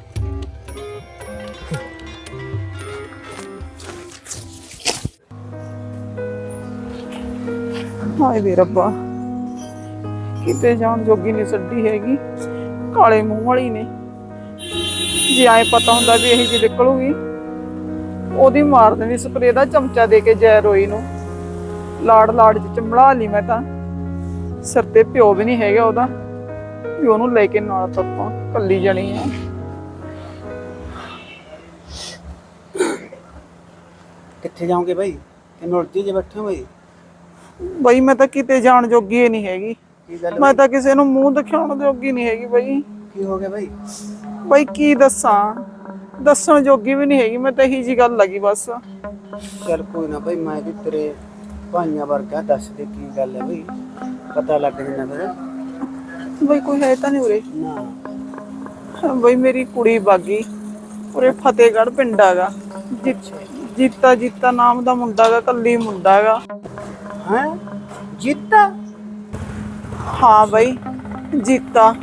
ਹਾਏ ਵੇ ਰੱਬਾ। ਕਿਤੇ ਜਾਣ ਜੋਗੀ ਨਹੀਂ ਛੱਡੀ ਹੈਗੀ। ਕਾਲੇ ਮੂੰਹ ਵਾਲੀ ਨੇ। ਜੇ ਆਏ ਪਤਾ ਹੁੰਦਾ ਵੀ ਇਹੀ ਜੀ ਨਿਕਲੂਗੀ, ਉਹਦੀ ਮਾਰ ਦੇਣੀ ਸਪਰੇ ਦਾ ਚਮਚਾ ਦੇ ਕੇ ਜੈ ਰੋਈ ਨੂੰ। ਲਾੜ ਲਾੜ ਚ ਚੰਬੜਾ ਲਈ ਮੈਂ ਤਾਂ। ਸਿਰ ਤੇ ਪਿਓ ਵੀ ਨਹੀਂ ਹੈਗਾ ਉਹਦਾ। ਵੀ ਉਹਨੂੰ ਲੈ ਕੇ ਨਾਲ ਤੱਪਾਂ, ਕੱਲੀ ਜਣੀ ਆ ਕਿੱਥੇ ਜਾਓਗੇ ਬਾਈ? ਕਿੰਨੇ ਉਲਟੀ ਜੇ ਬੈਠੇ ਹੋ ਬਾਈ ਬਈ ਮੈਂ ਤਾਂ ਕਿਤੇ ਜਾਣ ਜੋਗੀ ਹੀ ਨਹੀਂ ਹੈਗੀ। ਕੀ ਗੱਲ ਮੈਂ ਤਾਂ ਕਿਸੇ ਨੂੰ ਮੂੰਹ ਦਿਖਾਉਣ ਜੋਗੀ ਨਹੀਂ ਹੈਗੀ ਬਈ। ਕੀ ਹੋ ਗਿਆ ਬਾਈ? ਬਈ ਕੀ ਦੱਸਾਂ? ਦੱਸਣ ਜੋਗੀ ਵੀ ਨਹੀਂ ਹੈਗੀ ਮੈਂ ਤਾਂ ਇਹੀ ਜੀ ਗੱਲ ਲੱਗੀ ਬਸ। ਚੱਲ ਕੋਈ ਨਾ ਬਾਈ ਮੈਂ ਵੀ ਤੇਰੇ ਭਾਈਆਂ ਵਰਗਾ ਦੱਸ ਦੇ ਕੀ ਗੱਲ ਹੈ ਬਾਈ। ਪਤਾ ਲੱਗ ਜਾਂਦਾ ਫਿਰ। ਬਈ ਕੋਈ ਹੈ ਤਾਂ ਨਹੀਂ ਉਰੇ। ਨਾ। ਬਈ ਮੇਰੀ ਕੁੜੀ ਬਾਗੀ ਉਰੇ ਫਤਿਹਗੜ੍ਹ ਪਿੰਡ ਹੈਗਾ। ਜੀਤਾ ਜੀਤਾ ਨਾਮ ਦਾ ਮੁੰਡਾ ਹੈਗਾ ਕੱਲੀ ਮੁੰਡਾ ਹੈਗਾ। ਹੈ? ਜੀਤਾ ਹਾਂ? ਬਈ ਜੀਤਾ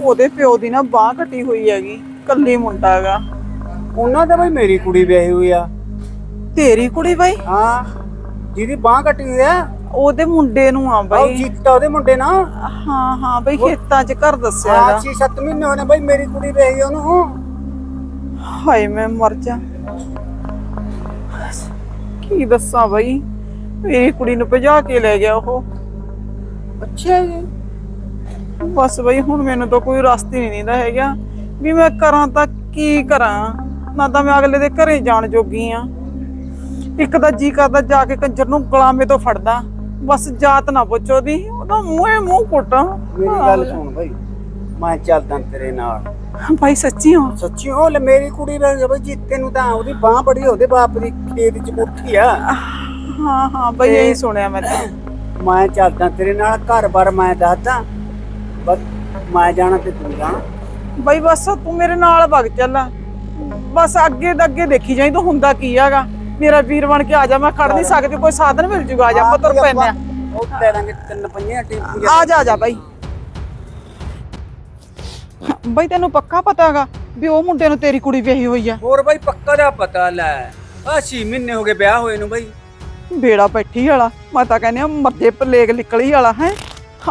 ਉਹਦੇ ਪਿਓ ਦੀ ਨਾ ਬਾਹ ਕੱਟੀ ਹੋਈ ਹੈਗੀ ਕੱਲੀ ਮੁੰਡਾ ਹੈਗਾ। ਉਹਨਾਂ ਦਾ ਬਾਈ ਮੇਰੀ ਕੁੜੀ ਵਿਆਹੀ ਹੋਈ ਆ। ਤੇਰੀ ਕੁੜੀ ਬਈ? ਹਾਂ ਜਿਹਦੀ ਬਾਹ ਕੱਟੀ ਹੋਈ ਆ। ਉਹਦੇ ਮੁੰਡੇ ਨੂੰ ਆ ਉਹ ਬਈ। ਜੀਤਾ ਉਹਦੇ ਮੁੰਡੇ ਨਾ ਹਾਂ ਹਾਂ ਬਈ ਖੇਤਾਂ 'ਚ ਘਰ ਦੱਸਿਆ ਹੈਗਾ। 6-7 ਮਹੀਨੇ ਹੋਣੇ ਬਾਈ ਮੇਰੀ ਕੁੜੀ ਵਿਆਹੀ ਉਹਨੂੰ। ਹਾਏ ਮੈਂ ਮਰ ਜਾ। ਕੀ ਦੱਸਾਂ ਬਈ? ਮੇਰੀ ਕੁੜੀ ਨੂੰ ਭਜਾ ਕੇ ਲੈ ਗਿਆ ਉਹ। ਅੱਛਾ ਜੀ। ਬਸ ਬਈ ਹੁਣ ਮੈਨੂੰ ਤਾਂ ਕੋਈ ਰਸਤਾ ਹੀ ਨਹੀਂ ਦਾ ਹੈਗਾ ਵੀ ਮੈਂ ਕਰਾਂ ਤਾਂ ਕੀ ਕਰਾਂ। ਨਾ ਤਾਂ ਮੈਂ ਅਗਲੇ ਦੇ ਘਰੇ ਜਾਣ ਜੋਗੀ ਆ। ਇੱਕ ਤਾਂ ਜੀ ਕਰਦਾ ਜਾ ਕੇ ਕੰਜਰ ਨੂੰ ਗੁਲਾਮੇ ਤੋਂ ਫੜਦਾ। ਬਸ ਜਾਤ ਨਾ ਪੁੱਛੋ ਦੀ ਉਹਦਾ ਮੂੰਹੇ ਮੂੰਹ ਪੁੱਟਾਂ। ਮੇਰੀ ਗੱਲ ਸੁਣ ਬਾਈ ਮੈਂ ਚੱਲਦਾ ਤੇਰੇ ਨਾਲ। ਭਾਈ ਸੱਚੀ ਹੋ? ਸੱਚੀ ਉਹ ਲੈ ਮੇਰੀ ਕੁੜੀ ਵੇ ਬਈ ਜੀਤੇ ਨੂੰ ਤਾਂ ਉਹਦੀ ਬਾਹ ਬੜੀ ਉਹਦੇ ਬਾਪ ਦੀ ਖੇਤ ਚ ਕੋਠੀ ਆ। ਹਾਂ ਹਾਂ ਬਈ ਇਹੀ ਸੁਣਿਆ ਮੈਂ ਤਾਂ। ਮੈਂ ਚੱਲਦਾ ਤੇਰੇ ਨਾਲ ਘਰ-ਬਾਰ ਮੈਂ ਦੱਸਦਾ। ਬਸ ਮੈਂ ਜਾਣਾ ਤੇ ਤੂੰ ਜਾਣਾ। ਬਈ ਬਸ ਤੂੰ ਮੇਰੇ ਨਾਲ ਵਗ ਚੱਲ। ਬਸ ਅੱਗੇ ਦਾ ਅੱਗੇ ਦੇਖੀ ਜਾਈ ਤੂੰ ਹੁੰਦਾ ਕੀ ਹੈਗਾ? ਮੇਰਾ ਵੀਰ ਬਣ ਕੇ ਆ ਜਾ ਮੈਂ ਖੜ ਨਹੀਂ ਸਕਦੀ ਕੋਈ ਸਾਧਨ ਮਿਲ ਜੂਗਾ ਆ ਜਾ ਆਪਾਂ ਤੁਰ ਪੈਨੇ ਆ ਉਹ ਲੈ ਦਾਂਗੇ ਤਿੰਨ ਪੰਜੇ ਟੇਪੂ ਆ ਜਾ ਆ ਜਾ ਬਾਈ। ਬਾਈ ਤੈਨੂੰ ਪੱਕਾ ਪਤਾ ਹੈਗਾ ਵੀ ਉਹ ਮੁੰਡੇ ਨੂੰ ਤੇਰੀ ਕੁੜੀ ਵਿਆਹੀ ਹੋਈ ਆ? ਹੋਰ ਬਾਈ ਪੱਕਾ ਦਾ ਪਤਾ ਲੈ। ਆ 6 ਮਹੀਨੇ ਹੋ ਗਏ ਵਿਆਹ ਹੋਏ ਨੂੰ ਬਾਈ। ਬੇੜਾ ਬੈਠੀ ਵਾਲਾ ਮੈਂ ਤਾਂ ਕਹਿੰਦੀ ਆ ਮਰਦੇ ਪਲੇਗ ਨਿਕਲੀ ਵਾਲਾ ਹੈ।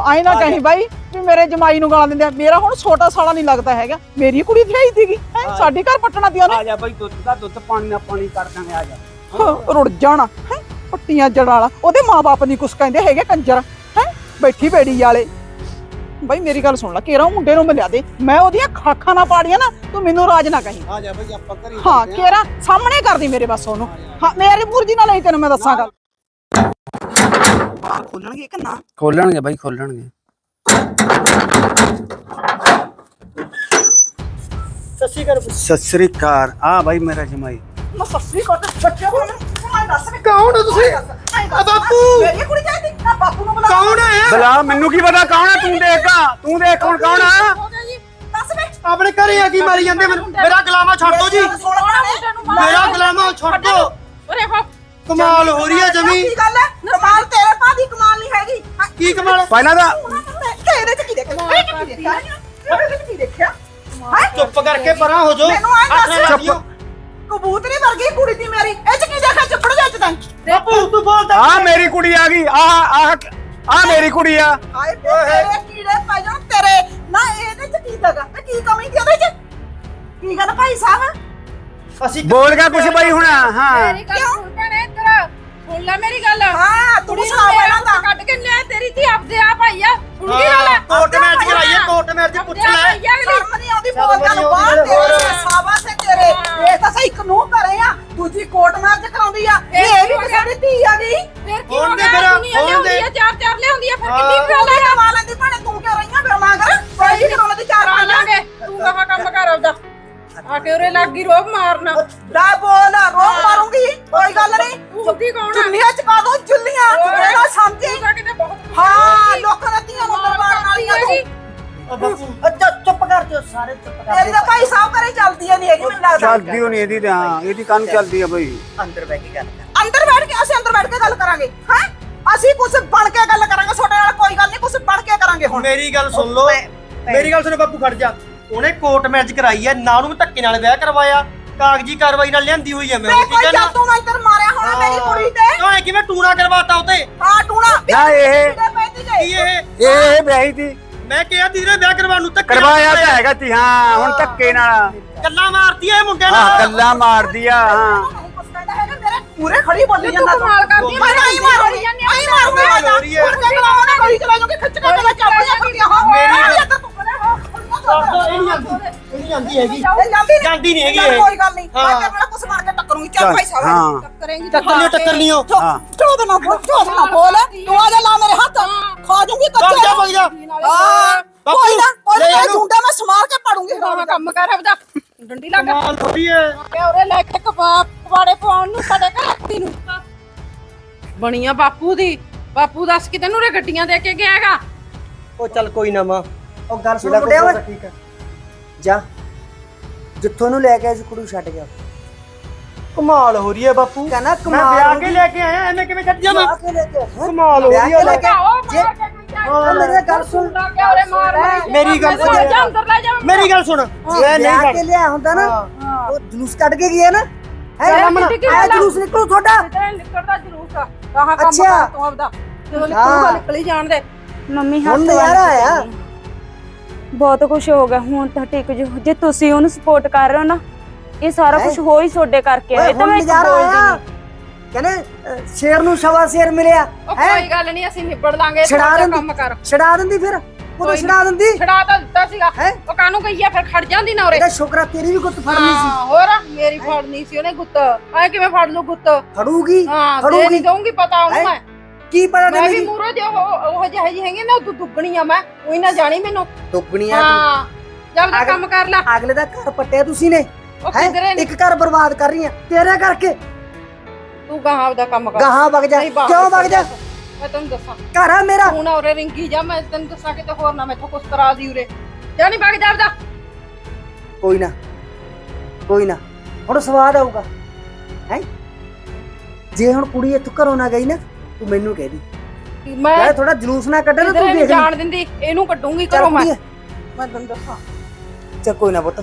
ਆਏ ਨਾ ਕਹੀਂ ਬਾਈ ਵੀ ਮੇਰੇ ਜਮਾਈ ਨੂੰ ਗਾਲਾਂ ਦਿੰਦੇ ਆ। ਮੇਰਾ ਹੁਣ ਛੋਟਾ ਸਾਲਾ ਨਹੀਂ ਲੱਗਦਾ ਹੈਗਾ। ਮੇਰੀ ਕੁੜੀ ਵਿਆਹੀ ਸੀਗੀ ਹੈ ਸਾਡੀ ਘਰ ਪੱਟਣਾ ਦੀ ਉਹਨੇ। ਆ ਜਾ ਬਾਈ ਦੁੱਧ ਦਾ ਦੁੱਧ ਪਾਣੀ ਨਾਲ ਪਾਣੀ ਕਰ ਦਾਂਗੇ ਆ ਜਾ। ਹਾਂ, ਰੁੜ ਜਾਣਾ ਹੈ ਪੱਟੀਆਂ ਜੜ ਵਾਲਾ ਉਹਦੇ ਮਾਪੇ ਨਹੀਂ ਕੁਛ ਕਹਿੰਦੇ ਹੈਗੇ ਕੰਜਰ ਹੈ ਬੈਠੀ ਬੇੜੀ ਵਾਲੇ। ਬਾਈ ਮੇਰੀ ਗੱਲ ਸੁਣ ਲੈ ਕੇਰਾ ਮੁੰਡੇ ਨੂੰ ਮਿਲਿਆ ਦੇ। ਮੈਂ ਉਹਦੀਆਂ ਖਾਖਾਂ ਨਾ ਪਾੜੀਆਂ ਨਾ ਤੂੰ ਮੈਨੂੰ ਰਾਜ ਨਾ ਕਹੀਂ। ਆ ਜਾ ਬਈ ਆਪਾਂ ਘਰੀ ਹਾਂ ਕੇਰਾ ਸਾਹਮਣੇ ਕਰਦੀ ਮੇਰੇ ਬਸ ਉਹਨੂੰ। ਹਾਂ ਮੇਰੀ ਮੁਰਜੀ ਨਾਲ ਨਹੀਂ ਤੈਨੂੰ ਮੈਂ ਦੱਸਾਂ ਗੱਲ। ਬਾਹਰ ਖੋਲਣਗੇ ਕਿ ਨਾ? ਖੋਲਣਗੇ ਬਾਈ ਖੋਲਣਗੇ। ਸਤਿ ਸ਼੍ਰੀ ਅਕਾਲ ਸਤਿ ਸ੍ਰੀ ਅਕਾਲ। ਆ ਬਾਈ ਮੇਰਾ ਜਮਾਈ। ਮੈਂ ਸੱਸੀ ਕੋਟ ਬੱਚੇ ਕੋਲ ਮੈਂ ਦੱਸ ਵੀ ਕੌਣ ਹੋ ਤੁਸੀਂ? ਆ ਬਾਪੂ। ਮੇਰੀ ਕੁੜੀ ਚਾਹੀਦੀ ਨਾ ਬਾਪੂ ਨੂੰ ਬੁਲਾ। ਕੌਣ ਹੈ ਬਲਾ ਮੈਨੂੰ ਕੀ ਪਤਾ ਕੌਣ ਹੈ ਤੂੰ ਦੇਖ ਤੂੰ ਦੇਖ ਕੌਣ ਕੌਣ ਆ? ਦੱਸ ਵੇ। ਆਪਣੇ ਘਰੇ ਆ ਕੀ ਮਾਰੀ ਜਾਂਦੇ ਮੈਨੂੰ? ਮੇਰਾ ਗੁਲਾਮਾ ਛੱਡ ਦਿਓ ਜੀ। ਮੇਰਾ ਗੁਲਾਮਾ ਛੱਡ ਦਿਓ ਅਰੇ ਹੋ। ਕਮਾਲ ਹੋ ਰਹੀ ਹੈ ਜਮੀ। ਕੀ ਗੱਲ ਹੈ ਕਮਾਲ ਤੇਰੇ ਪਾ ਦੀ ਕਮਾਲ ਨਹੀਂ ਹੈਗੀ। ਹਾਂ, ਕੀ ਕਮਾਲ ਪਹਿਲਾਂ ਤਾਂ ਤੇਰੇ ਚ ਕੀ ਦੇਖਿਆ? ਚ ਕੀ ਦੇਖਿਆ? ਇਹਦੇ ਚ ਕੀ ਦੇਖਿਆ? ਹੈਂ? ਚੁੱਪ ਕਰਕੇ ਪਰਾਂ ਹੋ ਜਾਓ। ਮੈਨੂੰ ਆਏਂ ਹੱਥ ਨਾ ਦੱਸ। ਲਾਇਓ। ਕਬੂਤਰੀ ਵਰਗੀ ਕੁੜੀ ਤੀ ਮੇਰੀ। ਇਹ ਚ ਕੀ ਦੇਖਿਆ? ਚੱਪੜ ਵਿੱਚ ਤਾਂ। ਬਾਪੂ ਤੂੰ ਬੋਲਦਾ ਆ ਮੇਰੀ ਕੁੜੀ ਆ ਗਈ। ਆ ਆ ਆ ਮੇਰੀ ਕੁੜੀ ਆ। ਹਾਏ ਤੇਰੇ ਕੀੜੇ ਪੈ ਜਾਣ ਤੇਰੇ। ਨਾ ਇਹਦੇ ਚ ਕੀ ਦਗਾ ਤੇ ਕੀ ਕਮੀ ਸੀ ਉਹਦੇ ਚ? ਕੀ ਗੱਲ ਭਾਈ ਸਾਹਿਬ? ਅਸੀਂ ਬੋਲ ਗਿਆ ਕੁਛ ਬਾਈ ਹੁਣ ਹਾਂ। ਮੇਰੀ ਗੱਲ ਸੁਣ ਭੈਣੇ ਤੇਰਾ ਸੁਣ ਲੈ ਮੇਰੀ ਗੱਲ। ਹਾਂ ਤੂੰ ਕੁੜੀ ਸੁਣਾ ਨੂੰ ਪਹਿਲਾਂ ਤਾਂ। ਕੱਢ ਕੇ ਲਿਆ ਤੇਰੀ ਧੀ ਆਪਦੇ ਆਪ ਆਈ ਆ। ਸੁਣ ਗਈ ਗੱਲ? ਕੋਰਟ ਮੈਚ ਕਰਾਈਏ ਕੋਰਟ ਮੈਚ ਪੁੱਛ ਲੈ। ਸ਼ਰਮ ਨਹੀਂ ਆਉਂਦੀ ਬੋਲਦਿਆਂ ਨੂੰ ਬਾਹਰ ਤੇਰੇ ਸਾਬਾਸ ਹੈ ਤੇਰੇ। ਇਹ ਤਾਂ ਸਹੀ ਕਾਨੂੰਨ ਕਰੇ ਆ ਦੂਜੀ ਕੋਰਟ ਮੈਚ ਕਰਾਉਂਦੀ ਆ। ਇਹ ਵੀ ਕਿਸੇ ਦੀ ਧੀ ਆ ਗਈ ਫਿਰ ਕੀ ਹੋਣ ਹੋ ਗਿਆ? ਫਿਰ, ਦੁਨੀਆ ਹੋਣ ਲਿਆਉਂਦੀ ਦੇ। ਆ ਚਾਰ ਚਾਰ ਲਿਆਉਂਦੀ ਆ ਫਿਰ। ਹਾਂ। ਕਿੰਨੀ ਤੂੰ ਵੀ ਕਮਾ ਲੈਂਦੀ ਭਾਣੇ ਤੂੰ ਕਿਉਂ ਰਹੀਆਂ? ਫਿਰ ਮਾਂਗਰ ਕੋਈ ਵੀ ਕਰਾਉਣ ਦੀ ਚਾਰ ਪਾਈਆਂ ਕਰਾਂਗੇ ਤੂੰ ਕਹਾ ਕੰਮ ਕਰ ਆਪਦਾ। ਆ ਕੇ ਉਰੇ ਲੱਗੀ ਰੋਬ ਮਾਰਨਾ। ਦਾ ਬੋਲ ਰੋਕ ਮਾਰੂੰਗੀ ਕੋਈ ਗੱਲ ਨਹੀਂ। ਬੁੱਧੀ ਕੌਣ ਆ? ਚੁੰਨੀਆਂ ਚਕਾ ਦੋ ਚੁੱਲੀਆਂ। ਤੂੰ ਸਮਝੀ ਬਹੁਤ ਹਾਂ ਲੋਕਾਂ ਦੀਆਂ ਧੀਆਂ ਨੂੰ ਦਰਬਾਰ ਵਾਲੀਆਂ ਤੂੰ। ਅੱਛਾ ਚੁੱਪ ਕਰ ਜੋ ਸਾਰੇ ਚੁੱਪ ਕਰ ਤੇਰੀ ਤਾਂ ਭਾਈ ਸਾਹਿਬ ਘਰੇ ਚੱਲਦੀ ਨਹੀਂ ਹੈਗੀ ਮੈਨੂੰ ਲੱਗਦਾ। ਚੱਲਦੀ ਹੋਣੀ ਇਹਦੀ ਤਾਂ ਹਾਂ ਇਹਦੀ ਕੰਨ ਚੱਲਦੀ ਆ ਬਈ। ਅੰਦਰ ਬੈ ਕੇ ਗੱਲ ਕਰ। ਅੰਦਰ ਬੈਠ ਕੇ ਅਸੀਂ ਅੰਦਰ ਬੈਠ ਕੇ ਗੱਲ ਕਰਾਂਗੇ ਹੈ? ਅਸੀਂ ਕੁਝ ਬਣ ਕੇ ਗੱਲ ਕਰਾਂਗੇ ਤੁਹਾਡੇ ਨਾਲ ਕੋਈ ਗੱਲ ਨਹੀਂ ਕੁਝ ਬਣ ਕੇ ਕਰਾਂਗੇ ਹੁਣ। ਮੇਰੀ ਗੱਲ ਸੁਣ ਲਓ। ਮੇਰੀ ਗੱਲ ਸੁਣ ਬਾਪੂ ਖੜ ਜਾ। ਉਹਨੇ ਕੋਰਟ ਮੈਚ ਕਰਾਈ ਹੈ ਨਾ ਉਹਨੂੰ ਧੱਕੇ ਨਾਲ ਵਿਆਹ ਕਰਵਾਇਆ ਕਾਗਜ਼ੀ ਕਾਰਵਾਈ ਨਾਲ ਲਿਆਂਦੀ ਹੋਈ ਹੈ ਮੈਂ ਮੈਂ ਕੋਈ ਹੈ ਜਾਦੂ ਮੰਤਰ ਮਾਰਿਆ ਹੋਣਾ ਮੇਰੀ ਕੁੜੀ ਤੇ? ਐ ਕਿਵੇਂ ਟੂਣਾ ਕਰਵਾਤਾ ਉਤੇ ਹਾਂ ਟੂਣਾ। ਨਾ ਇਹ ਕੀ ਇਹ? ਇਹ ਵਿਆਹੀ ਦੀ ਮੈਂ ਕਿਹਾ ਤੀਰੇ ਵਿਆਹ ਕਰਵਾਉਣ ਨੂੰ ਧੱਕੇ ਕਰਵਾਇਆ ਤਾਂ ਹੈਗਾ ਤੀ ਹਾਂ ਹੁਣ ਧੱਕੇ ਨਾਲ। ਗੱਲਾਂ ਮਾਰਦੀ ਐ ਮੁੰਡੇ ਹਾਂ ਨਾਲ। ਗੱਲਾਂ ਮਾਰਦੀ ਆ ਹਾਂ। ਨਹੀਂ ਕੁਛ ਕਹਿੰਦਾ ਹੈਗਾ ਮੇਰੇ ਪੂਰੇ ਖੜੀ ਬੋਲੀ ਤੂੰ ਜਾਂਦਾ ਕਮਾਲ ਕਰਦੀ ਮੈਂ ਨਹੀਂ ਮਾਰੂੰਗੀ। ਆਈ ਮਾਰੂੰਗੀ। ਹੋ ਹੈ। ਹੁਣ ਕੇ ਕਲਾਵਾ ਨਾ ਗਲੀ ਚਲਾ ਜਾਊਂਗੀ ਖਿੱਚ ਕੇ ਮੇਰਾ ਚਾਪੜੀਆਂ ਕਰਦੀਆਂ ਹਾਂ। ਮੇਰੀ- ਇੱਧਰ ਤੂੰ ਹੋ ਇਹ ਨਹੀਂ ਜਾਂਦੀ ਇਹ ਨਹੀਂ ਜਾਂਦੀ ਹੈਗੀ ਜਾਂਦੀ ਨਹੀਂ ਹੈਗੀ ਇਹ ਕੋਈ ਗੱਲ ਨਹੀਂ ਮੈਂ ਤੇਰੇ ਨਾਲ ਕੁਛ ਮਾਰ ਕੇ ਟੱਕਰੂੰਗੀ ਚੱਲ ਭਾਈ ਸਾਹਿਬ ਹਾਂ ਕਰੇਂਗੀ ਟੱਕਰ ਲਿਓ ਟੱਕਰ ਲਿਓ ਹਾਂ। ਚੋਦ ਨਾ ਬੋਲ ਚੋਦ ਨਾ ਬੋਲ ਤੂੰ ਆ ਜਾ ਲਾ ਮੇਰੇ ਹੱਥ ਖਾ ਜਾਊਂਗੀ ਕੱਚੇ ਜਾ ਬਈ ਜਾ ਹਾਂ ਬਾਪੂ, ਕੋਈ ਨਾ ਕੋਈ ਲੈ ਨਾ ਇਹਨੂੰ। ਝੁੰਡਾ ਮੈਂ ਸਮਾਰ ਕੇ ਪੜੂੰਗੀ ਕਹਾ ਕੰਮ ਕਰ ਆਪਦਾ ਡੰਡੀ ਲਾ ਕੇ ਕਮਾਲ ਹੋ ਹੈ ਉਰੇ ਲੈ ਕੇ ਕਬਾਬ ਪਵਾੜੇ ਪਵਾਉਣ ਨੂੰ ਸਾਡੇ ਘਰ ਆਤੀ ਨੂੰ ਬਣੀਆਂ ਬਾਪੂ ਦੀ ਬਾਪੂ ਦੱਸ ਕਿਤੇ ਨੂੰ ਰੇ ਗੱਡੀਆਂ ਦੇ ਕੇ ਗਿਆ ਉਹ ਚੱਲ ਕੋਈ ਨਾ ਮਾਂ ਉਹ ਗੱਲ ਸੁਣ ਮੁੰਡਿਆ ਓਏ। ਠੀਕ ਹੈ ਜਾ। ਜਿੱਥੋਂ ਨੂੰ ਲੈ ਕੇ ਆਇਆ ਸੀ ਕੁੜੀ ਨੂੰ ਛੱਡ ਗਿਆ। ਕਮਾਲ ਹੋ ਰਹੀ ਹੈ ਬਾਪੂ। ਕਹਿੰਦਾ ਮੈਂ ਕਮਾਲ ਵਿਆਹ ਹੋ ਕੇ। ਲੈ ਕੇ ਆਇਆ ਐਵੇਂ ਕਿਵੇਂ ਛੱਡ ਜਾਵਾਂ ਆ ਕੇ ਲੈ ਕੇ ਹੈਂ? ਕਮਾਲ ਹੋ ਵਿਆਹ ਰਹੀ ਹੈ ਕੇ ਲੈ ਕੇ ਜੇ- ਮਾਰ ਗੱਲ ਸੁਣ। ਮਾਰ ਗੱਲ ਮੈਂ ਸੁਣ। ਜਾ ਅੰਦਰ ਲੈ ਜਾ ਮੇਰੀ ਗੱਲ ਸੁਣ। ਜੇ ਮੈਂ ਨਹੀਂ ਵਿਆਹ ਕੇ ਛੱਡ ਲਿਆ ਹੁੰਦਾ ਨਾ। ਉਹ ਜਲੂਸ ਕੱਢ ਕੇ ਗਿਆ ਨਾ। ਹੈ? ਚੱਲ ਰਮਨ ਕਿੱਡੀ ਕੀ ਆ ਗੱਲ ਆ? ਜਲੂਸ ਨਿਕਲੂ ਤੁਹਾਡਾ। ਤੇਰੇ ਨਿਕਲਦਾ ਜਲੂਸ ਆ। ਕਹਾ ਕੰਮ ਅੱਛਾ। ਕਰ ਤੂੰ ਆਪਦਾ। ਜਦੋਂ ਨਿਕਲੂਗਾ ਹਾਂ। ਨਿਕਲ ਹੀ ਜਾਣ ਦੇ। ਮੰਮੀ ਹੱਥ ਹੁਣ ਨਜ਼ਾਰਾ ਆਇਆ। ਬਹੁਤ ਕੁਝ ਹੋ ਗਿਆ। ਹੁਣ ਤਾਂ ਟਿਕ ਜੋ। ਜੇ ਤੁਸੀਂ ਉਹਨੂੰ ਸਪੋਰਟ ਕਰ ਰਹੇ ਹੋ ਨਾ ਇਹ ਸਾਰਾ? ਕੁਝ ਹੋ? ਹੀ ਤੁਹਾਡੇ ਕਰਕੇ ਓਏ ਇਹ ਤਾਂ ਮੈਂ ਇੱਕ ਬੋਲਦੀ ਨਹੀਂ। ਕਹਿੰਦੇ ਸ਼ੇਰ ਨੂੰ ਸਵਾ ਸ਼ੇਰ ਮਿਲਿਆ। ਉਹ ਹੈ? ਕੋਈ ਗੱਲ ਨਹੀਂ ਅਸੀਂ ਨਿਬੜ ਲਾਂਗੇ ਤੂੰ ਦਿੰਦੀ। ਕੰਮ ਕਰ। ਛਡਾ ਦਿੰਦੀ ਫਿਰ? ਉਹ ਕੋਈ ਛਡਾ ਦਿੰਦੀ। ਛੜਾ ਤਾਂ ਦਿੱਤਾ ਸੀਗਾ? ਉਹ ਕਾਨੂੰ ਗਈ ਆ? ਫਿਰ ਖੜ ਜਾਂਦੀ ਨਾ ਉਰੇ। ਇਹਦਾ ਸ਼ੁਕਰ ਆ ਤੇਰੀ ਵੀ ਗੁੱਤ ਫੜਨੀ ਸੀ। ਹਾਂ ਹੋਰ ਮੇਰੀ ਫੜਨੀ ਸੀ ਉਹਨੇ ਗੁੱਤ। ਐ ਕਿਵੇਂ ਫੜ ਲੂ ਗੁੱਤ? ਫੜੂਗੀ? ਫੜੂਗੀ। ਨਹੀਂ ਦਊਂਗੀ ਪਤਾ ਉਹਨੂੰ? ਮੈਂ। ਕੀ ਪਤਾ ਮੈਂ ਵੀ ਮੂਰੇ ਦੇ ਉਹ ਉਹ ਜਿਹੇ ਹੈਗੇ ਨਾ ਉਹ ਦੁੱਗਣੀ ਆ ਮੈਂ ਉਹੀ ਨਾ ਜਾਣੀ ਮੈਨੂੰ। ਟੁੱਕਣੀਆਂ ਹਾਂ ਜਦ ਅਗਰ- ਕੰਮ ਕਰ ਲੈ। ਅਗਲੇ ਦਾ ਘਰ ਪੱਟਿਆ ਤੁਸੀਂ ਨੇ। ਉਹ? ਕਿਧਰੇ ਇੱਕ ਘਰ ਬਰਬਾਦ ਕਰ ਰਹੀ ਆ ਤੇਰੇ ਕਰਕੇ। ਤੂੰ ਗਾਹਾਂ ਦਾ ਕੰਮ ਕਰ। ਗਾਹਾਂ ਵਗ ਜਾ। ਕਿਉਂ ਵਗ ਜਾ? ਮੈਂ ਤੈਨੂੰ ਦੱਸਾਂ। ਘਰ ਆ ਮੇਰਾ। ਤੂੰ ਨਾ ਉਰੇ ਰਿੰਗੀ ਜਾ ਮੈਂ ਤੈਨੂੰ ਦੱਸਾਂ ਕਿ ਤੇ ਹੋਰ ਨਾ ਮੈਥੋਂ ਕੁਛ ਕਰਾ ਦੀ ਉਰੇ। ਜਾ ਨਹੀਂ ਵਗ ਜਾ ਆਪਦਾ। ਕੋਈ ਨਾ ਕੋਈ ਨਾ। ਹੁਣ ਸਵਾਦ ਆਊਗਾ। ਹੈ? ਜੇ ਹੁਣ ਕੁੜੀ ਇੱਥੋਂ ਘਰੋਂ ਨਾ ਗਈ ਨਾ ਤੂੰ ਮੈਨੂੰ ਕਹਿ ਦੀ। ਮੈਂ ਥੋੜਾ ਜਲੂਸ ਨਾ ਕੱਢੇ ਨਾ ਤੂੰ ਦੇਖ ਲਈ। ਜਾਣ ਦਿੰਦੀ ਇਹਨੂੰ ਕੱਢੂੰਗੀ ਘਰੋਂ ਮੈਂ। ਮੈਂ ਤੈਨੂੰ ਦੱਸਾਂ। ਚੱਲ ਕੋਈ ਨਾ ਪੁੱਤ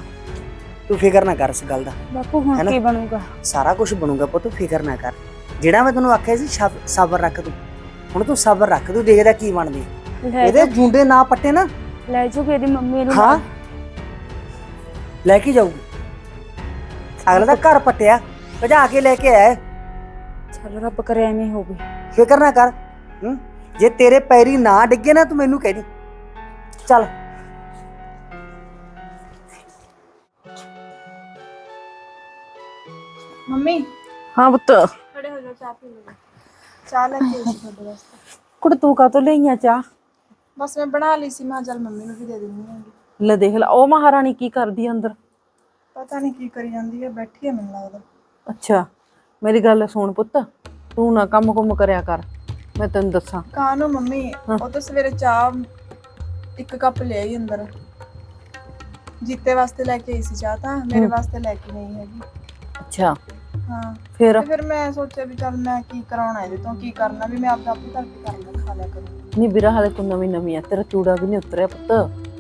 ਤੂੰ ਫਿਕਰ ਨਾ ਕਰ ਇਸ ਗੱਲ ਦਾ। ਬਾਪੂ ਹੁਣ ਹੈਨਾ? ਕੀ ਬਣੂਗਾ? ਸਾਰਾ ਕੁਝ ਬਣੂਗਾ ਪੁੱਤ ਫਿਕਰ ਨਾ ਕਰ। ਜਿਹੜਾ ਮੈਂ ਤੈਨੂੰ ਆਖਿਆ ਸੀ ਸ਼ਬ- ਸਬਰ ਰੱਖ ਤੂੰ। ਹੁਣ ਤੂੰ ਸਬਰ ਰੱਖ ਤੂੰ ਦੇਖਦਾ ਕੀ ਬਣਦੀ ਹੈ। ਲੈ ਇਹਦੇ ਜੁੰਡੇ ਨਾ ਪੱਟੇ ਨਾ। ਲੈ ਜੂਗੀ ਇਹਦੀ ਮੰਮੀ ਨੂੰ ਹਾਂ। ਲੈ ਕੇ ਜਾਊਗੀ। ਅਗਲਾ ਤਾਂ ਘਰ ਪੱਟਿਆ ਭਜਾ ਕੇ ਲੈ ਕੇ ਆਇਆ। ਹੈ। ਚਲ ਰੱਬ ਕਰੇ ਐਵੇਂ ਹੋ ਗਈ। ਫਿਕਰ ਨਾ ਕਰ ਹੂੰ? ਜੇ ਤੇਰੇ ਪੈਰੀ ਨਾ ਡਿੱਗੇ ਨਾ ਤੂੰ ਮੈਨੂੰ ਕਹਿ ਦੀ। ਚੱਲ। ਮੰਮੀ? ਹਾਂ ਪੁੱਤ। ਖੜੇ ਹੋ ਜਾਓ ਚਾਹ ਪੀ ਲਓ। ਚਾਹ ਲੈ ਕੇ ਆਈ ਸੀ ਤੁਹਾਡੇ ਵਾਸਤੇ। ਕੁੜ ਤੂੰ ਲਈਆਂ ਚਾਹ? ਬਸ ਮੈਂ ਬਣਾ ਲਈ ਸੀ ਮੈਂ ਚੱਲ ਮੰਮੀ ਨੂੰ ਵੀ ਦੇ ਦਿੰਦੀ ਹਾਂ। ਲੈ ਦੇਖ ਲਾ ਉਹ ਮਹਾਰਾਣੀ ਕੀ ਕਰਦੀ ਆ ਅੰਦਰ? ਪਤਾ ਨਹੀਂ ਕੀ ਕਰੀ ਜਾਂਦੀ ਹੈ ਬੈਠੀ ਹੈ ਮੈਨੂੰ ਲੱਗਦਾ। ਅੱਛਾ ਮੇਰੀ ਗੱਲ ਸੁਣ ਪੁੱਤ। ਤੂੰ ਨਾ ਕੰਮ ਕੁਮ ਕਰਿਆ ਕਰ ਮੈਂ ਤੈਨੂੰ ਦੱਸਾਂ। ਕਾਹਨੂੰ ਮੰਮੀ? ਉਹ ਤਾਂ ਸਵੇਰੇ ਚਾਹ ਇੱਕ ਕੱਪ ਲੈ ਆਈ ਅੰਦਰ। ਜੀਤੇ ਵਾਸਤੇ ਲੈ ਕੇ ਆਈ ਸੀ ਚਾਹ ਤਾਂ ਮੇਰੇ ਵਾਸਤੇ ਲੈ ਕੇ ਨਹੀਂ ਹੈਗੀ। ਅੱਛਾ। ਹਾਂ। ਫਿਰ? ਤੇ ਫਿਰ ਮੈਂ ਸੋਚਿਆ ਵੀ ਚੱਲ ਮੈਂ ਕੀ ਕਰਾਉਣਾ ਇਹਦੇ ਤੋਂ ਕੀ ਕਰਨਾ ਵੀ ਮੈਂ ਆਪਦਾ ਆਪੇ ਕਰਕੇ ਕਰਨਾ ਖਾ ਲਿਆ ਕਰੂੰ। ਨਹੀਂ ਵੀਰਾ ਹਾਲੇ ਤੂੰ ਨਵੀਂ ਨਵੀਂ ਆ ਤੇਰਾ ਚੂੜਾ ਵੀ ਨਹੀਂ ਉਤਰਿਆ ਪੁੱਤ।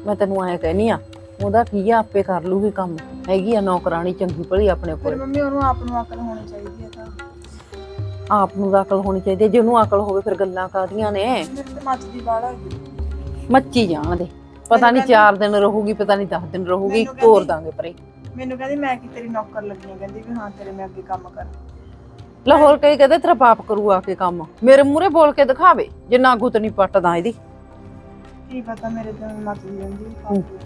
ਮੈਂ ਤੈਨੂੰ ਐਂ ਕਹਿਨੀ ਆ ਉਹਦਾ ਕੀ ਆ ਆਪੇ ਕਰ ਲੂਗੀ ਕੰਮ। ਹੈਗੀ ਆ ਨੌਕਰਾਣੀ ਚੰਗੀ ਭਲੀ ਆਪਣੇ ਫਿਰ ਕੋਲ। ਮੰਮੀ ਉਹਨੂੰ ਆਪ ਨੂੰ ਅਕਲ ਆਪ ਨੂੰ ਅਕਲ ਹੋਣੀ ਚਾਹੀਦੀ ਹੈ। ਜੇ ਉਹਨੂੰ ਅਕਲ ਹੋਵੇ ਫਿਰ ਗੱਲਾਂ ਕਾਦੀਆਂ ਨੇ? ਮੇਰੇ ਤੇ ਮੱਚਦੀ ਬਾਹਲਾ ਹੈਗੀ ਮੱਚੀ ਜਾਣ ਦੇ। ਪਤਾ ਨਹੀਂ 4 ਦਿਨ ਰਹੂਗੀ ਪਤਾ ਨਹੀਂ 10 ਦਿਨ ਰਹੂਗੀ ਮੈਨੂੰ ਤੋਰ ਦਾਂਗੇ ਪਰੇ। ਮੈਨੂੰ ਕਹਿੰਦੀ ਮੈਂ ਕੀ ਤੇਰੀ ਨੌਕਰ ਲੱਗੀ ਹਾਂ ਕਹਿੰਦੀ ਵੀ ਹਾਂ ਤੇਰੇ ਮੈਂ ਅੱਗੇ ਕੰਮ ਕਰ। ਲਾਹੌਰ ਕਈ ਕਹਦੇ ਤੇਰਾ ਬਾਪ ਕਰੂ ਆ ਕੇ ਕੰਮ। ਮੇਰੇ ਮੂਹਰੇ ਬੋਲ ਕੇ ਦਿਖਾਵੇ ਜੇ ਨਾ ਗੁੱਤ ਨਹੀਂ ਪੱਟਦਾ ਇਹਦੀ। ਕੀ ਪਤਾ ਮੇਰੇ ਤੇ ਮੱਚਦੀ ਰਹਿੰਦੀ ਹੈ। ਫਾਲਤੂ।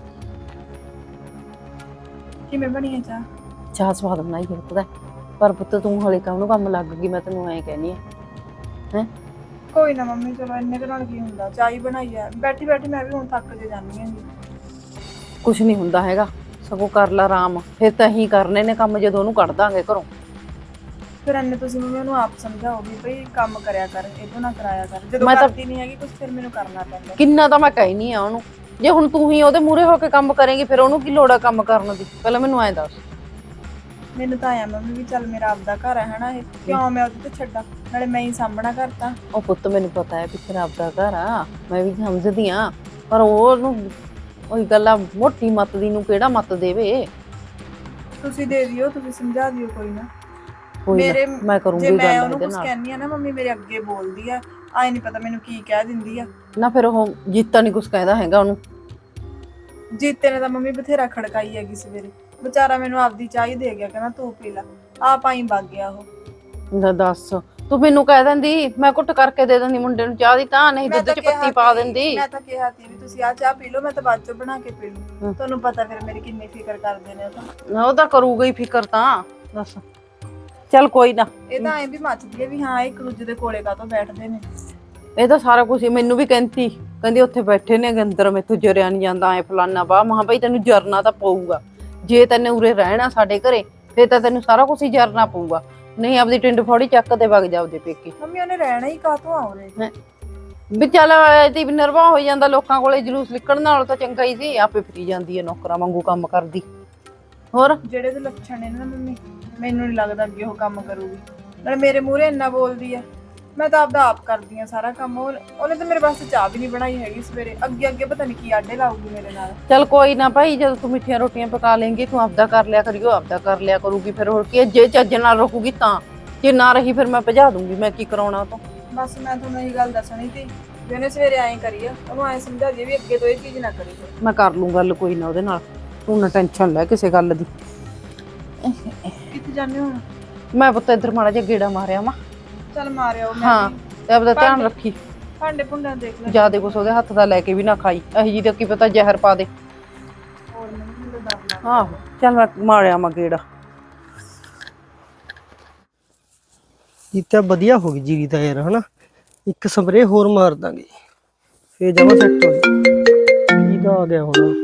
ਕਿਵੇਂ ਬਣੀ ਹੈ ਚਾਹ? ਚਾਹ ਸਵਾਦ ਬਣਾਈ ਹੈ ਪਤਾ ਪਰ ਪੁੱਤ ਤੂੰ ਹਲੇ ਕੰਮ ਨੂੰ ਕੰਮ ਲੱਗ ਗਈ ਮੈਂ ਤੈਨੂੰ ਐਂ ਕਹਿਨੀ ਆ। ਕੋਈ ਨਾ ਮੰਮੀ ਚਲੋ ਇੰਨੇ ਕੁ ਨਾਲ ਕੀ ਹੁੰਦਾ? ਚਾਹ ਹੀ ਬਣਾਈ ਹੈ ਬੈਠੀ ਬੈਠੀ ਮੈਂ ਵੀ ਹੁਣ ਥੱਕ ਜੇ ਜਾਂਦੀ ਹਾਂ ਕੁਝ ਨਹੀਂ ਹੁੰਦਾ ਹੈਗਾ। ਸਗੋਂ ਕਰ ਲਾ ਆਰਾਮ। ਫਿਰ ਤਾਂ ਹੀ ਕਰਨੇ ਨੇ ਕੰਮ ਜਦੋਂ ਉਹਨੂੰ ਕੱਢ ਦਾਂਗੇ ਘਰੋਂ। ਫਿਰ ਇੰਨੇ ਤੁਸੀਂ ਮੰਮੀ ਉਹਨੂੰ ਆਪ ਸਮਝਾਓ ਵੀ ਭਈ ਕੰਮ ਕਰਿਆ ਕਰ ਇਹ ਤੋਂ ਨਾ ਕਰਾਇਆ ਕਰ। ਜਦੋਂ ਮੈਂ ਤਾਂ- ਕਰਦੀ ਨਹੀਂ ਹੈਗੀ ਕੁਝ ਫਿਰ ਮੈਨੂੰ ਕਰਨਾ ਪੈਂਦਾ। ਕਿੰਨਾ ਤਾਂ ਮੈਂ ਕਹਿਨੀ ਆ ਉਹਨੂੰ। ਜੇ ਹੁਣ ਤੂੰ ਹੀ ਉਹਦੇ ਮੂਹਰੇ ਹੋ ਕੇ ਕੰਮ ਕਰੇਂਗੀ ਫਿਰ ਉਹਨੂੰ ਕੀ ਲੋੜ ਆ ਕੰਮ ਕਰਨ ਦੀ? ਪਹਿਲਾਂ ਮੈਨੂੰ ਐਂ ਦੱਸ। ਮੈਨੂੰ ਤਾਂ ਆਇਆ ਮੰਮੀ ਵੀ ਚੱਲ ਮੇਰਾ ਆਪਦਾ ਘਰ ਹੈ ਹਨਾ ਇਹ। ਕਿਉਂ ਮੈਂ ਉਹਦੇ ਤੇ ਛੱਡਾਂ? ਨਾਲੇ ਮੈਂ ਹੀ ਸਾਂਭਣਾ ਘਰ ਤਾਂ। ਉਹ ਪੁੱਤ ਮੈਨੂੰ ਪਤਾ ਹੈ ਕਿ ਤੇਰਾ ਆਪਦਾ ਘਰ ਆ ਮੈਂ ਵੀ ਸਮਝਦੀ ਆ ਪਰ ਉਹ ਉਹਨੂੰ ਉਹੀ ਗੱਲਾਂ ਮੋਟੀ ਮੱਤ ਦੀ ਨੂੰ ਕਿਹੜਾ ਮੱਤ ਦੇਵੇ? ਤੁਸੀਂ ਦੇ ਦਿਓ ਤੁਸੀਂ ਸਮਝਾ ਦਿਓ ਕੋਈ ਨਾ। ਕੋਈ ਨਾ, ਮੇਰੇ ਮੈਂ ਜੇ ਕਰੂੰਗੀ ਮੈਂ ਗੱਲ ਉਹਨੂੰ ਇਹਦੇ ਕੁਝ ਨਾਲ। ਕਹਿੰਨੀ ਆ ਨਾ ਮੰਮੀ ਮੇਰੇ ਅੱਗੇ ਬੋਲਦੀ ਆ। ਆਏ ਨਹੀਂ ਪਤਾ ਮੈਨੂੰ ਕੀ ਕਹਿ ਦਿੰਦੀ ਆ। ਨਾ ਫਿਰ ਉਹ ਜੀਤਾ ਨਹੀਂ ਕੁਝ ਕਹਿੰਦਾ ਹੈਗਾ ਉਹਨੂੰ। ਜੀਤੇ ਨੇ ਤਾਂ ਮੰਮੀ ਬਥੇਰਾ ਖੜਕਾਈ ਹੈਗੀ ਸਵੇਰੇ। ਵਿਚਾਰਾ ਮੈਨੂੰ ਆਪਦੀ ਚਾਹ ਹੀ ਦੇ ਗਿਆ ਕਹਿੰਦਾ ਤੂੰ ਪੀ ਲੈ। ਆਪ ਆਈ ਵਗ ਗਿਆ ਉਹ। ਲੈ ਦੱਸ ਤੂੰ ਮੈਨੂੰ ਕਹਿ ਦਿੰਦੀ ਮੈਂ ਕੁੱਟ ਕਰਕੇ ਦੇ ਦਿੰਦੀ ਮੁੰਡੇ ਨੂੰ ਚਾਹ ਦੀ ਤਾਂ ਨਹੀਂ ਦੁੱਧ ਤਾਂ ਚ ਪੱਤੀ ਪਾ ਦਿੰਦੀ। ਮੈਂ ਤਾਂ ਕਿਹਾ ਸੀ ਵੀ ਤੁਸੀਂ ਆ ਚਾਹ ਪੀ ਲਓ ਮੈਂ ਤਾਂ ਬਾਅਦ ਚੋਂ ਬਣਾ ਕੇ ਪੀ ਲੂ। ਤੁਹਾਨੂੰ ਪਤਾ ਫਿਰ ਮੇਰੀ ਕਿੰਨੀ ਫਿਕਰ ਕਰਦੇ ਨੇ ਉਹ ਤਾਂ। ਨਾ ਉਹ ਤਾਂ ਕਰੂਗਾ ਹੀ ਫਿਕਰ ਤਾਂ ਦੱਸ। ਚੱਲ ਕੋਈ ਨਾ। ਇਹ ਤਾਂ ਐਂ ਵੀ ਮੱਚਦੀ ਹੈ ਵੀ ਹਾਂ ਇੱਕ ਦੂਜੇ ਦੇ ਕੋਲੇ ਕਾਹਤੋਂ ਬੈਠਦੇ ਨੇ। ਇਹ ਤਾਂ ਸਾਰਾ ਕੁਝ ਮੈਨੂੰ ਵੀ ਕਹਿੰਦੀ ਕਹਿੰਦੀ ਉੱਥੇ ਬੈਠੇ ਨੇ ਅੰਦਰ ਮੈਥੋਂ ਜਰਿਆ ਨਹੀਂ ਜਾਂਦਾ ਐ ਫਲਾਨਾ ਬਾ ਮਹਾ ਭਾਈ ਤੈਨੂੰ ਜਰਨਾ ਤਾਂ ਪਊਗਾ। ਜੇ ਤੈਨੇ ਉਰੇ ਰਹਿਣਾ ਸਾਡੇ ਘਰੇ ਫੇਰ ਤਾਂ ਤੈਨੂੰ ਸਾਰਾ ਕੁਝ ਹੀ ਜਰਨਾ ਪਊਗਾ। ਨਹੀਂ ਆਪਦੀ ਟਿੰਡ ਫੋੜੀ ਚੱਕ ਤੇ ਵਗ ਜਾ ਉਹਦੇ ਪੇਕੇ। ਮੰਮੀ ਉਹਨੇ ਰਹਿਣਾ ਹੀ ਕਾਹਤੋਂ ਆਉਰੇ ਵੀ ਚੱਲ ਐਤੀ ਵੀ ਨਰਵਾ ਹੋ ਜਾਂਦਾ ਲੋਕਾਂ ਕੋਲੇ ਜਲੂਸ ਨਿਕਲਣ ਨਾਲੋਂ ਤਾਂ ਚੰਗਾ ਹੀ ਸੀ ਆਪੇ ਫਰੀ ਜਾਂਦੀ ਹੈ ਨੌਕਰਾਂ ਵਾਂਗੂ ਕੰਮ ਕਰਦੀ। ਹੋਰ? ਜਿਹੜੇ ਦੇ ਲੱਛਣ ਨੇ ਨਾ ਮੰਮੀ ਮੈਨੂੰ ਨਹੀਂ ਲੱਗਦਾ ਅੱਗੇ ਉਹ ਕੰਮ ਕਰੂਗੀ। ਨਾਲੇ ਮੇਰੇ ਮੂਹਰੇ ਇੰਨਾ ਬੋਲਦੀ ਆ। ਮੈਂ ਤਾਂ ਆਪਦਾ ਆਪ ਕਰਦੀ ਆ ਸਾਰਾ ਕੰਮ। ਉਹ- ਉਹਨੇ ਤਾਂ ਮੇਰੇ ਵਾਸਤੇ ਚਾਹ ਵੀ ਨਹੀਂ ਬਣਾਈ ਹੈਗੀ ਸਵੇਰੇ। ਅੱਗੇ ਅੱਗੇ ਪਤਾ ਨਹੀਂ ਕੀ ਆਡੇ ਲਾਊਗੀ ਮੇਰੇ ਨਾਲ। ਚੱਲ ਕੋਈ ਨਾ ਭਾਈ ਜਦੋਂ ਤੂੰ ਮਿੱਠੀਆਂ ਰੋਟੀਆਂ ਪਕਾ ਲੇਂਗੀ ਤੂੰ ਆਪਦਾ ਕਰ ਲਿਆ ਕਰਿਓ ਆਪਦਾ ਕਰ ਲਿਆ ਕਰੂਗੀ। ਫਿਰ ਹੋਰ ਕੀ ਹੈ, ਜੇ ਚੱਜ ਨਾਲ ਰਹੂਗੀ ਤਾਂ। ਜੇ ਨਾ ਰਹੀ ਫਿਰ ਮੈਂ ਭਜਾ ਦੂੰਗੀ ਮੈਂ ਕੀ ਕਰਾਉਣਾ ਉਹ ਤੋਂ। ਬਸ ਮੈਂ ਤੁਹਾਨੂੰ ਇਹ ਗੱਲ ਦੱਸਣੀ ਸੀ ਵੀ ਉਹਨੇ ਸਵੇਰੇ ਐਂ ਕਰੀ ਆ ਉਹਨੂੰ ਐਂ ਸਮਝਾ ਜੇ ਵੀ ਅੱਗੇ ਤੋਂ ਇਹ ਚੀਜ਼ ਨਾ ਕਰੀ। ਮੈਂ ਕਰ ਲੂੰ ਗੱਲ ਕੋਈ ਨਾ ਉਹਦੇ ਨਾਲ। ਤੂੰ ਨਾ ਟੈਨਸ਼ਨ ਲੈ ਕਿਸੇ ਗੱਲ ਦੀ। ਕਿੱਥੇ ਜਾਂਦੇ ਹੋ ਮੈਂ ਪੁੱਤ ਇੱਧਰ ਮਾੜਾ ਜਿਹਾ ਗੇੜਾ ਮਾਰਿਆ ਵਾ। ਚੱਲ ਮਾਰਿਓ ਮੈਂ ਹਾਂ ਤੇ ਆਪਦਾ ਧਿਆਨ ਰੱਖੀ। ਭਾਂਡੇ ਭੁੰਡੇ ਦੇਖ ਲੈ। ਜਿਆਦੇ ਕੁਛ ਉਹਦੇ ਹੱਥ ਦਾ ਲੈ ਕੇ ਵੀ ਨਾ ਖਾਈ। ਅਹੀ ਜੀ ਤਾਂ ਕੀ ਪਤਾ ਜ਼ਹਿਰ ਪਾ ਦੇ। ਹੋਰ ਮੈਨੂੰ ਤਾਂ ਡਰ ਲੱਗਦਾ ਆਹੋ ਚੱਲ ਮੈਂ ਮਾਰਿਆ ਮਾ ਗੇੜਾ। ਜੀਤਾ ਵਧੀਆ ਹੋ ਗਈ ਜੀਰੀ ਤਾਂ ਯਾਰ ਹਨਾ? ਇੱਕ ਸਪਰੇ ਹੋਰ ਮਾਰ ਦਾਂਗੇ। ਫੇਰ ਜਮਾ ਸੈੱਟ ਹੋ ਜਾਊ ਇਹਦਾ ਆ ਗਿਆ ਹੁਣ।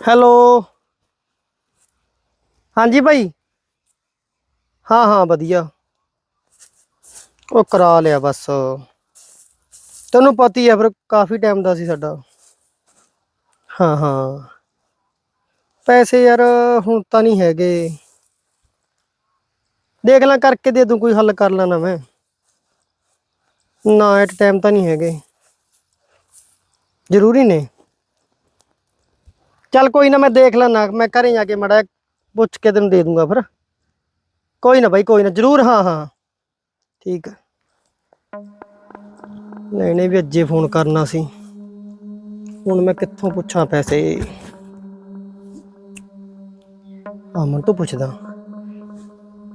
ਹੈਲੋ? ਹਾਂਜੀ ਭਾਈ? ਹਾਂ ਹਾਂ ਵਧੀਆ। ਉਹ ਕਰਾ ਲਿਆ ਬਸ। ਤੈਨੂੰ ਪਤਾ ਹੀ ਆ ਫਿਰ ਕਾਫੀ ਟਾਈਮ ਦਾ ਸੀ ਸਾਡਾ। ਹਾਂ ਹਾਂ। ਪੈਸੇ ਯਾਰ ਹੁਣ ਤਾਂ ਨਹੀਂ ਹੈਗੇ। ਦੇਖ ਲਾਂ ਕਰਕੇ ਦੇ ਦੂੰ, ਕੋਈ ਹੱਲ ਕਰ ਲੈਣਾ ਮੈਂ। ਨਾ ਐਟ ਟਾਈਮ ਤਾਂ ਨਹੀਂ ਹੈਗੇ। ਜ਼ਰੂਰੀ ਨੇ। ਚੱਲ ਕੋਈ ਨਾ, ਮੈਂ ਦੇਖ ਲੈਣਾ ਮੈਂ ਘਰੇ ਜਾ ਕੇ ਮੜਾ ਪੁੱਛ ਕੇ ਤੈਨੂੰ ਦੇ ਦੂੰਗਾ ਫਿਰ। ਕੋਈ ਨਾ ਬਾਈ, ਕੋਈ ਨਾ। ਜ਼ਰੂਰ, ਹਾਂ ਹਾਂ। ਠੀਕ ਆ। ਲੈਣੇ ਵੀ ਅੱਜੇ ਫੋਨ ਕਰਨਾ ਸੀ। ਹੁਣ ਮੈਂ ਕਿੱਥੋਂ ਪੁੱਛਾਂ ਪੈਸੇ? ਅਮਨ ਤੋਂ ਪੁੱਛਦਾ।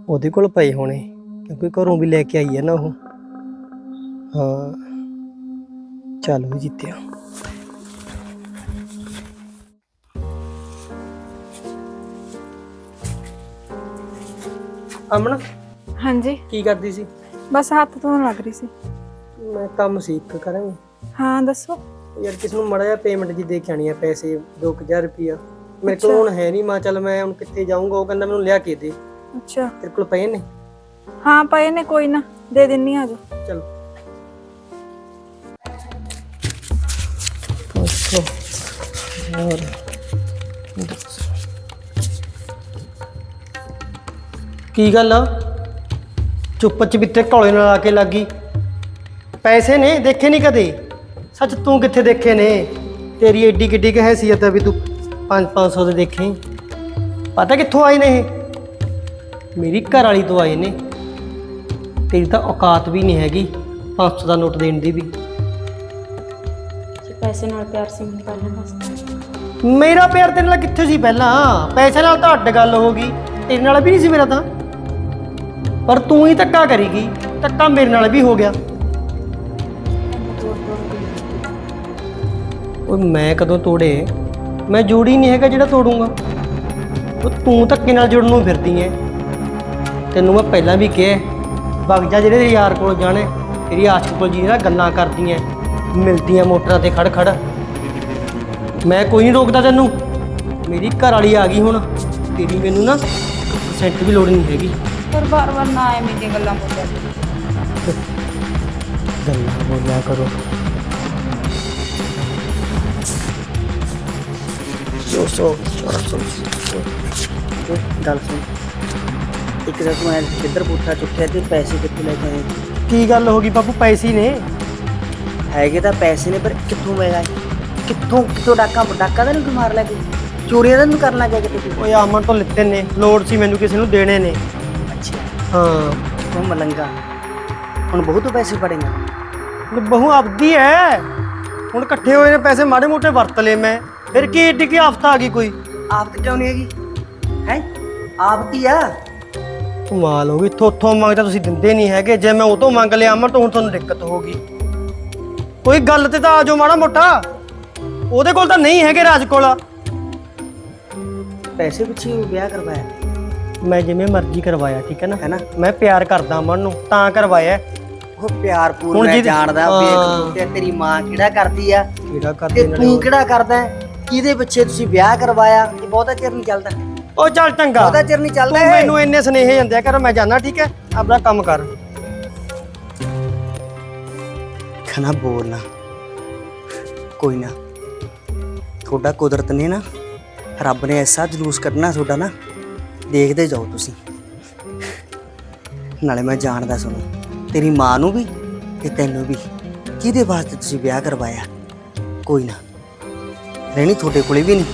ਉਹਦੇ ਕੋਲ ਪਏ ਹੋਣੇ ਕਿਉਂਕਿ ਘਰੋਂ ਵੀ ਲੈ ਕੇ ਆਈ ਹੈ ਨਾ ਉਹ। ਹਾਂ। ਚੱਲ ਵੀ ਜਿੱਤਿਆ। ਅਮਨ ਹਾਂਜੀ। ਕੀ ਕਰਦੀ ਸੀ? ਬਸ ਹੱਥ ਧੋਣ ਲੱਗ ਰਹੀ ਸੀ। ਮੈਂ ਕੰਮ ਸੀ ਇੱਕ ਕਰਾਂਗੇ ਹਾਂ ਦੱਸੋ। ਯਾਰ ਕਿਸ ਨੂੰ ਮੜਾ ਪੇਮੈਂਟ ਜੀ ਦੇ ਕੇ ਆਣੀ ਆ ਪੈਸੇ 2000 ਰੁਪਿਆ ਮੇਰੇ ਕੋਲ ਹੁਣ ਹੈ ਨਹੀਂ ਮਾ ਚੱਲ ਮੈਂ ਹੁਣ ਕਿੱਥੇ ਜਾਊਂਗਾ ਉਹ ਕਹਿੰਦਾ ਮੈਨੂੰ ਲਿਆ ਕੇ ਦੇ। ਅੱਛਾ। ਤੇਰੇ ਕੋਲ ਪਏ ਨੇ? ਹਾਂ ਪਏ ਨੇ ਕੋਈ ਨਾ ਦੇ ਦਿੰਨੀ ਆ ਜੋ ਚਲ। ਅੱਛਾ ਹੋਰ। ਦੱਸ। ਕੀ ਗੱਲ ਆ? ਚੁੱਪ ਚਪਿੱਤੇ ਘੋਲੇ ਨਾਲ ਆ ਕੇ ਲੱਗੀ ਪੈਸੇ ਨੇ ਦੇਖੇ ਨਹੀਂ ਕਦੇ? ਸੱਚ ਤੂੰ ਕਿੱਥੇ ਦੇਖੇ ਨੇ? ਤੇਰੀ ਏਡੀ ਕਿੱਡੀ ਕੁ ਹੈਸੀਅਤ ਹੈ ਵੀ ਤੂੰ 5-500 ਦੇ ਦੇਖੇ। ਪਤਾ ਕਿੱਥੋਂ ਆਏ ਨੇ ਇਹ? ਮੇਰੀ ਘਰ ਵਾਲੀ ਤੋਂ ਆਏ ਨੇ। ਤੇਰੀ ਤਾਂ ਔਕਾਤ ਵੀ ਨਹੀਂ ਹੈਗੀ 500 ਦਾ ਨੋਟ ਦੇਣ ਦੀ ਵੀ। ਜੇ ਪੈਸੇ ਨਾਲ ਪਿਆਰ ਸੀ ਮੈਨੂੰ ਪਹਿਲਾਂ ਦੱਸ ਮੇਰਾ ਪਿਆਰ ਤੇਰੇ ਨਾਲ ਕਿੱਥੇ ਸੀ ਪਹਿਲਾਂ? ਪੈਸੇ ਨਾਲ ਤਾਂ ਅੱਡ ਗੱਲ ਹੋ ਗਈ। ਤੇਰੇ ਨਾਲ ਵੀ ਨਹੀਂ ਸੀ ਮੇਰਾ ਤਾਂ। ਪਰ ਤੂੰ ਹੀ ਧੱਕਾ ਕਰੀਗੀ, ਧੱਕਾ ਮੇਰੇ ਨਾਲ ਵੀ ਹੋ ਗਿਆ। ਓਏ, ਮੈਂ ਕਦੋਂ ਤੋੜੇ? ਮੈਂ ਜੋੜੀ ਨਹੀਂ ਹੈਗਾ ਜਿਹੜਾ ਤੋੜੂੰਗਾ। ਉਹ ਤੂੰ ਧੱਕੇ ਨਾਲ ਜੁੜਨ ਨੂੰ ਫਿਰਦੀ ਐ। ਤੈਨੂੰ ਮੈਂ ਪਹਿਲਾਂ ਵੀ ਕਿਹਾ ਵਗ ਜਾ ਜਿਹੜੇ ਯਾਰ ਕੋਲ ਜਾਣੇ, ਤੇਰੀ ਆਸ਼ਕ ਕੋਲ ਜੀ ਨਾ ਗੱਲਾਂ ਕਰਦੀਆਂ ਮਿਲਦੀਆਂ ਮੋਟਰਾਂ ਤੇ ਖੜ ਖੜ। ਮੈਂ ਕੋਈ ਨਹੀਂ ਰੋਕਦਾ ਤੈਨੂੰ। ਮੇਰੀ ਘਰ ਵਾਲੀ ਆ ਗਈ ਹੁਣ, ਤੇਰੀ ਮੈਨੂੰ ਨਾ ਸੈਂਟ ਵੀ ਲੋੜ ਨਹੀਂ ਹੈਗੀ। ਪਰ ਬਾਰ-ਬਾਰ ਨਾ ਐਵੇਂ ਦੀਆਂ ਗੱਲਾਂ ਬੋਲਿਆ ਗੱਲਾਂ ਬੋਲਿਆ ਕਰੋ। ਸੋ ਸੋ ਸੋ। ਗੱਲ ਸੁਣ। ਇੱਕ ਤਾਂ ਤੂੰ ਐ ਕਿੱਧਰ ਪੁੱਠਾ ਚੁੱਕਿਆ ਤੇ ਪੈਸੇ ਕਿੱਥੋਂ ਲੈ ਕੇ ਆਏ? ਕੀ ਗੱਲ ਹੋ ਗਈ ਬਾਪੂ? ਪੈਸੇ ਹੀ ਨੇ। ਹੈਗੇ ਤਾਂ ਪੈਸੇ ਨੇ ਪਰ ਕਿੱਥੋਂ ਮਿਲ ਆਏ? ਕਿੱਥੋਂ ਕਿੱਥੋਂ ਡਾਕਾ ਡਾਕਾ ਤਾਂ ਨਹੀਂ ਮਾਰ ਲੈ ਕੇ? ਚੋਰੀਆਂ ਤਾਂ ਨਹੀਂ ਕਰਨ ਲੱਗ ਗਿਆ ਕਿਤੇ? ਤੂੰ ਓਏ ਆਮਨ ਤੋਂ ਲਿੱਤੇ ਨੇ। ਲੋੜ ਸੀ ਮੈਨੂੰ ਕਿਸੇ ਨੂੰ ਦੇਣੇ ਨੇ। ਹਾਂ। ਤੂੰ ਮਲੰਗਾ। ਹੁਣ ਬਹੁਤ ਪੈਸੇ ਪੜੇਗਾ ਤੇ ਬਹੂ ਆਪਦੀ ਐ। ਹੁਣ ਇਕੱਠੇ ਹੋਏ ਨੇ ਪੈਸੇ ਮਾੜੇ ਮੋਟੇ ਵਰਤ ਲਏ ਮੈਂ। ਫਿਰ ਕੀ ਏਡੀ ਕੀ ਆਫਤ ਆ ਗਈ ਕੋਈ? ਕਿਉਂ ਨਹੀਂ ਹੈਗੀ? ਹੈ? ਆਪ ਦੀ ਆ। ਕਮਾਲ ਹੋ ਗਈ। ਥੋਥੋਂ ਮੰਗਦਾ ਤੁਸੀਂ ਦਿੰਦੇ ਨਹੀਂ ਹੈਗੇ। ਜੇ ਮੈਂ ਉਹ ਤੋਂ ਮੰਗ ਲਿਆ ਅਮਰ ਤਾਂ ਹੁਣ ਤੁਹਾਨੂੰ ਦਿੱਕਤ ਹੋ ਗਈ। ਕੋਈ ਗੱਲ ਤੇ ਤਾਂ ਆ ਜਾਓ ਮਾੜਾ ਮੋਟਾ। ਉਹਦੇ ਕੋਲ ਤਾਂ ਨਹੀਂ ਹੈਗੇ ਰਾਜ ਕੋਲ। ਪੈਸੇ ਪਿੱਛੇ ਵਿਆਹ ਕਰਵਾਇਆ। ਮੈਂ ਜਿਵੇਂ ਮਰਜ਼ੀ ਕਰਵਾਇਆ ਠੀਕ ਹੈ ਨਾ? ਹੈ ਨਾ? ਮੈਂ ਪਿਆਰ ਕਰਦਾ ਅਮਨ ਨੂੰ ਤਾਂ ਕਰਵਾਇਆ। ਉਹ ਪਿਆਰ ਪੂਰ ਹੁਣ ਮੈਂ ਜਿਹਦੀ- ਜਾਣਦਾ ਹਾਂ। ਵੇਖ ਤੇ ਤੇਰੀ ਮਾਂ ਕਿਹੜਾ ਕਰਦੀ ਆ? ਕਿਹੜਾ ਤੇ ਕਰਦੇ ਤੂੰ ਕਿਹੜਾ ਕਰਦਾ ਹੈ? ਕਿਹਦੇ ਪਿੱਛੇ ਤੁਸੀਂ ਵਿਆਹ ਕਰਵਾਇਆ? ਇਹ ਬਹੁਤਾ ਚਿਰ ਨਹੀਂ ਚੱਲਦਾ। ਉਹ ਚੱਲ ਚੰਗਾ। ਬਹੁਤਾ ਚਿਰ ਨਹੀਂ ਚੱਲਦਾ ਤੂੰ ਇਹ। ਮੈਨੂੰ ਇੰਨੇ ਸੁਨੇਹੇ ਜਾਂਦੇ ਕਰ ਮੈਂ ਜਾਣਾ ਠੀਕ ਹੈ? ਆਪਣਾ ਕੰਮ ਕਰ। ਖਣਾ ਬੋਲਣਾ ਕੋਈ ਨਾ। ਤੁਹਾਡਾ ਕੁਦਰਤ ਨੇ ਨਾ ਰੱਬ ਨੇ ਐਸਾ ਜਲੂਸ ਕੱਢਣਾ ਤੁਹਾਡਾ ਨਾ ਦੇਖਦੇ ਜਾਓ ਤੁਸੀਂ। ਨਾਲੇ ਮੈਂ ਜਾਣਦਾ ਸੁਣ ਤੇਰੀ ਮਾਂ ਨੂੰ ਵੀ ਤੇ ਤੈਨੂੰ ਵੀ ਕਿਹਦੇ ਵਾਸਤੇ ਤੁਸੀਂ ਵਿਆਹ ਕਰਵਾਇਆ? ਕੋਈ ਨਾ ਰਹਿਣੀ ਤੁਹਾਡੇ ਕੋਲੇ ਵੀ ਨਹੀਂ।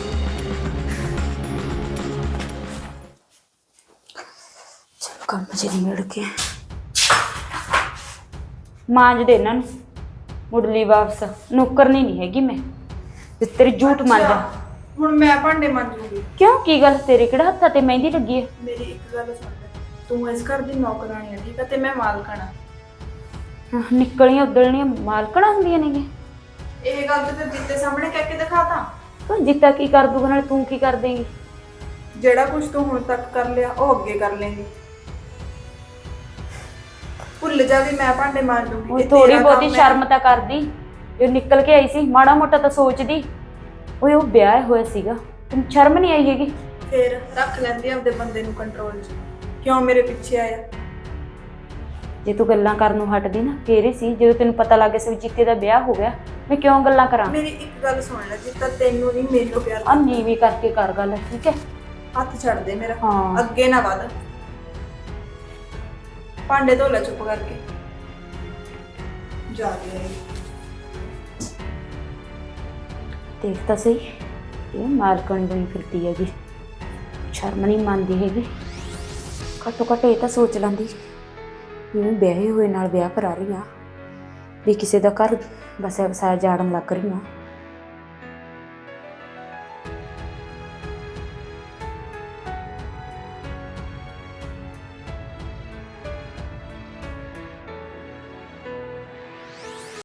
ਚਲੋ ਕੰਮ ਜਿਹੜੀ ਮਿਲ ਕੇ ਮਾਂਜ ਦੇ ਇਹਨਾਂ ਨੂੰ ਮੁੱਢਲੀ ਵਾਪਸ ਨੌਕਰਨੀ ਨਹੀਂ ਹੈਗੀ ਮੈਂ। ਤੇ ਤੇਰੀ ਝੂਠ ਮੰਨਦਾ। ਹੁਣ ਮੈਂ ਭਾਂਡੇ ਮਾਂਜੂਗੀ। ਕਿਉਂ? ਕੀ ਗੱਲ ਤੇਰੇ ਕਿਹੜਾ ਹੱਥਾਂ ਤੇ ਮਹਿੰਦੀ ਲੱਗੀ ਹੈ? ਮੇਰੀ ਇੱਕ ਗੱਲ ਸੁਣ ਲੈ। ਤੂੰ ਇਸ ਘਰ ਦੀ ਨੌਕਰਾਣੀ ਹੈ ਠੀਕ ਹੈ ਤੇ ਮੈਂ ਮਾਲਕਣਾ ਹਾਂ, ਨਿਕਲੀਆਂ ਉਦਲਣੀਆਂ ਮਾਲਕਣਾ ਹੁੰਦੀਆਂ ਨੇਗੇ ਇਹ ਗੱਲ ਤੇ ਤੂੰ ਜਿੱਤੇ ਸਾਹਮਣੇ ਕਹਿ ਕੇ ਦਿਖਾਤਾ ਤੂੰ। ਜਿੱਤਾ ਕੀ ਕਰ ਦੂਗਾ ਨਾਲ ਤੂੰ ਕੀ ਕਰ ਦੇਂਗੀ? ਜਿਹੜਾ ਕੁਝ ਤੂੰ ਹੁਣ ਤੱਕ ਕਰ ਲਿਆ ਉਹ ਅੱਗੇ ਕਰ ਲੇਂਗੀ। ਭੁੱਲ ਜਾ ਵੀ ਮੈਂ ਭਾਂਡੇ ਮਾਂਜ ਦੂੰਗੀ ਉਹ ਇਹ ਥੋੜੀ ਬਹੁਤੀ। ਸ਼ਰਮ ਤਾਂ ਕਰਦੀ। ਜੋ ਨਿਕਲ ਕੇ ਆਈ ਸੀ ਮਾੜਾ ਮੋਟਾ ਤਾਂ ਸੋਚਦੀ। ਓਏ ਉਹ ਵਿਆਹ ਹੋਇਆ ਸੀਗਾ। ਤੈਨੂੰ ਸ਼ਰਮ ਨਹੀਂ ਆਈ ਹੈਗੀ? ਫੇਰ ਰੱਖ ਲੈਂਦੀ ਆਪਦੇ ਬੰਦੇ ਨੂੰ ਕੰਟਰੋਲ 'ਚ। ਕਿਉਂ ਮੇਰੇ ਪਿੱਛੇ ਆਇਆ? ਜੇ ਤੂੰ ਗੱਲਾਂ ਕਰਨ ਨੂੰ ਹਟਦੀ ਨਾ ਫੇਰ ਹੀ ਸੀ? ਜਦੋਂ ਤੈਨੂੰ ਪਤਾ ਲੱਗ ਗਿਆ ਸੀ ਵੀ ਜੀਤੇ ਦਾ ਵਿਆਹ ਹੋ ਗਿਆ ਮੈਂ ਕਿਉਂ ਗੱਲਾਂ ਕਰਾਂ? ਮੇਰੀ ਇੱਕ ਗੱਲ ਸੁਣ ਲੈ ਜਿੱਤਾ ਤੈਨੂੰ ਨਹੀਂ ਮੈਨੂੰ ਪਿਆਰ ਆ ਨੀਵੀਂ ਕਰਕੇ ਕਰ ਗੱਲ ਠੀਕ ਹੈ? ਹੱਥ ਛੱਡ ਦੇ ਮੇਰਾ। ਹਾਂ। ਅੱਗੇ ਨਾ ਵਧ। ਭਾਂਡੇ ਧੋ ਲੈ ਚੁੱਪ ਕਰਕੇ। ਜਾ ਗਿਆ ਦੇਖ ਤਾਂ ਸਹੀ। ਇਹ ਮਾਲਕਣੀ ਬਣੀ ਫਿਰਦੀ ਹੈਗੀ। ਸ਼ਰਮ ਨਹੀਂ ਮੰਨਦੀ ਹੈਗੀ। ਘੱਟੋ ਘੱਟ ਇਹ ਤਾਂ ਸੋਚ ਲੈਂਦੀ। ਵੀ ਮੈਂ ਵਿਆਹੇ ਹੋਏ ਨਾਲ ਵਿਆਹ ਕਰਾ ਰਹੀ ਆ। ਵੀ ਕਿਸੇ ਦਾ ਘਰ, ਬਸ ਵਸਾਇਆ ਜਾੜਨ ਲੱਗ ਰਹੀ ਆ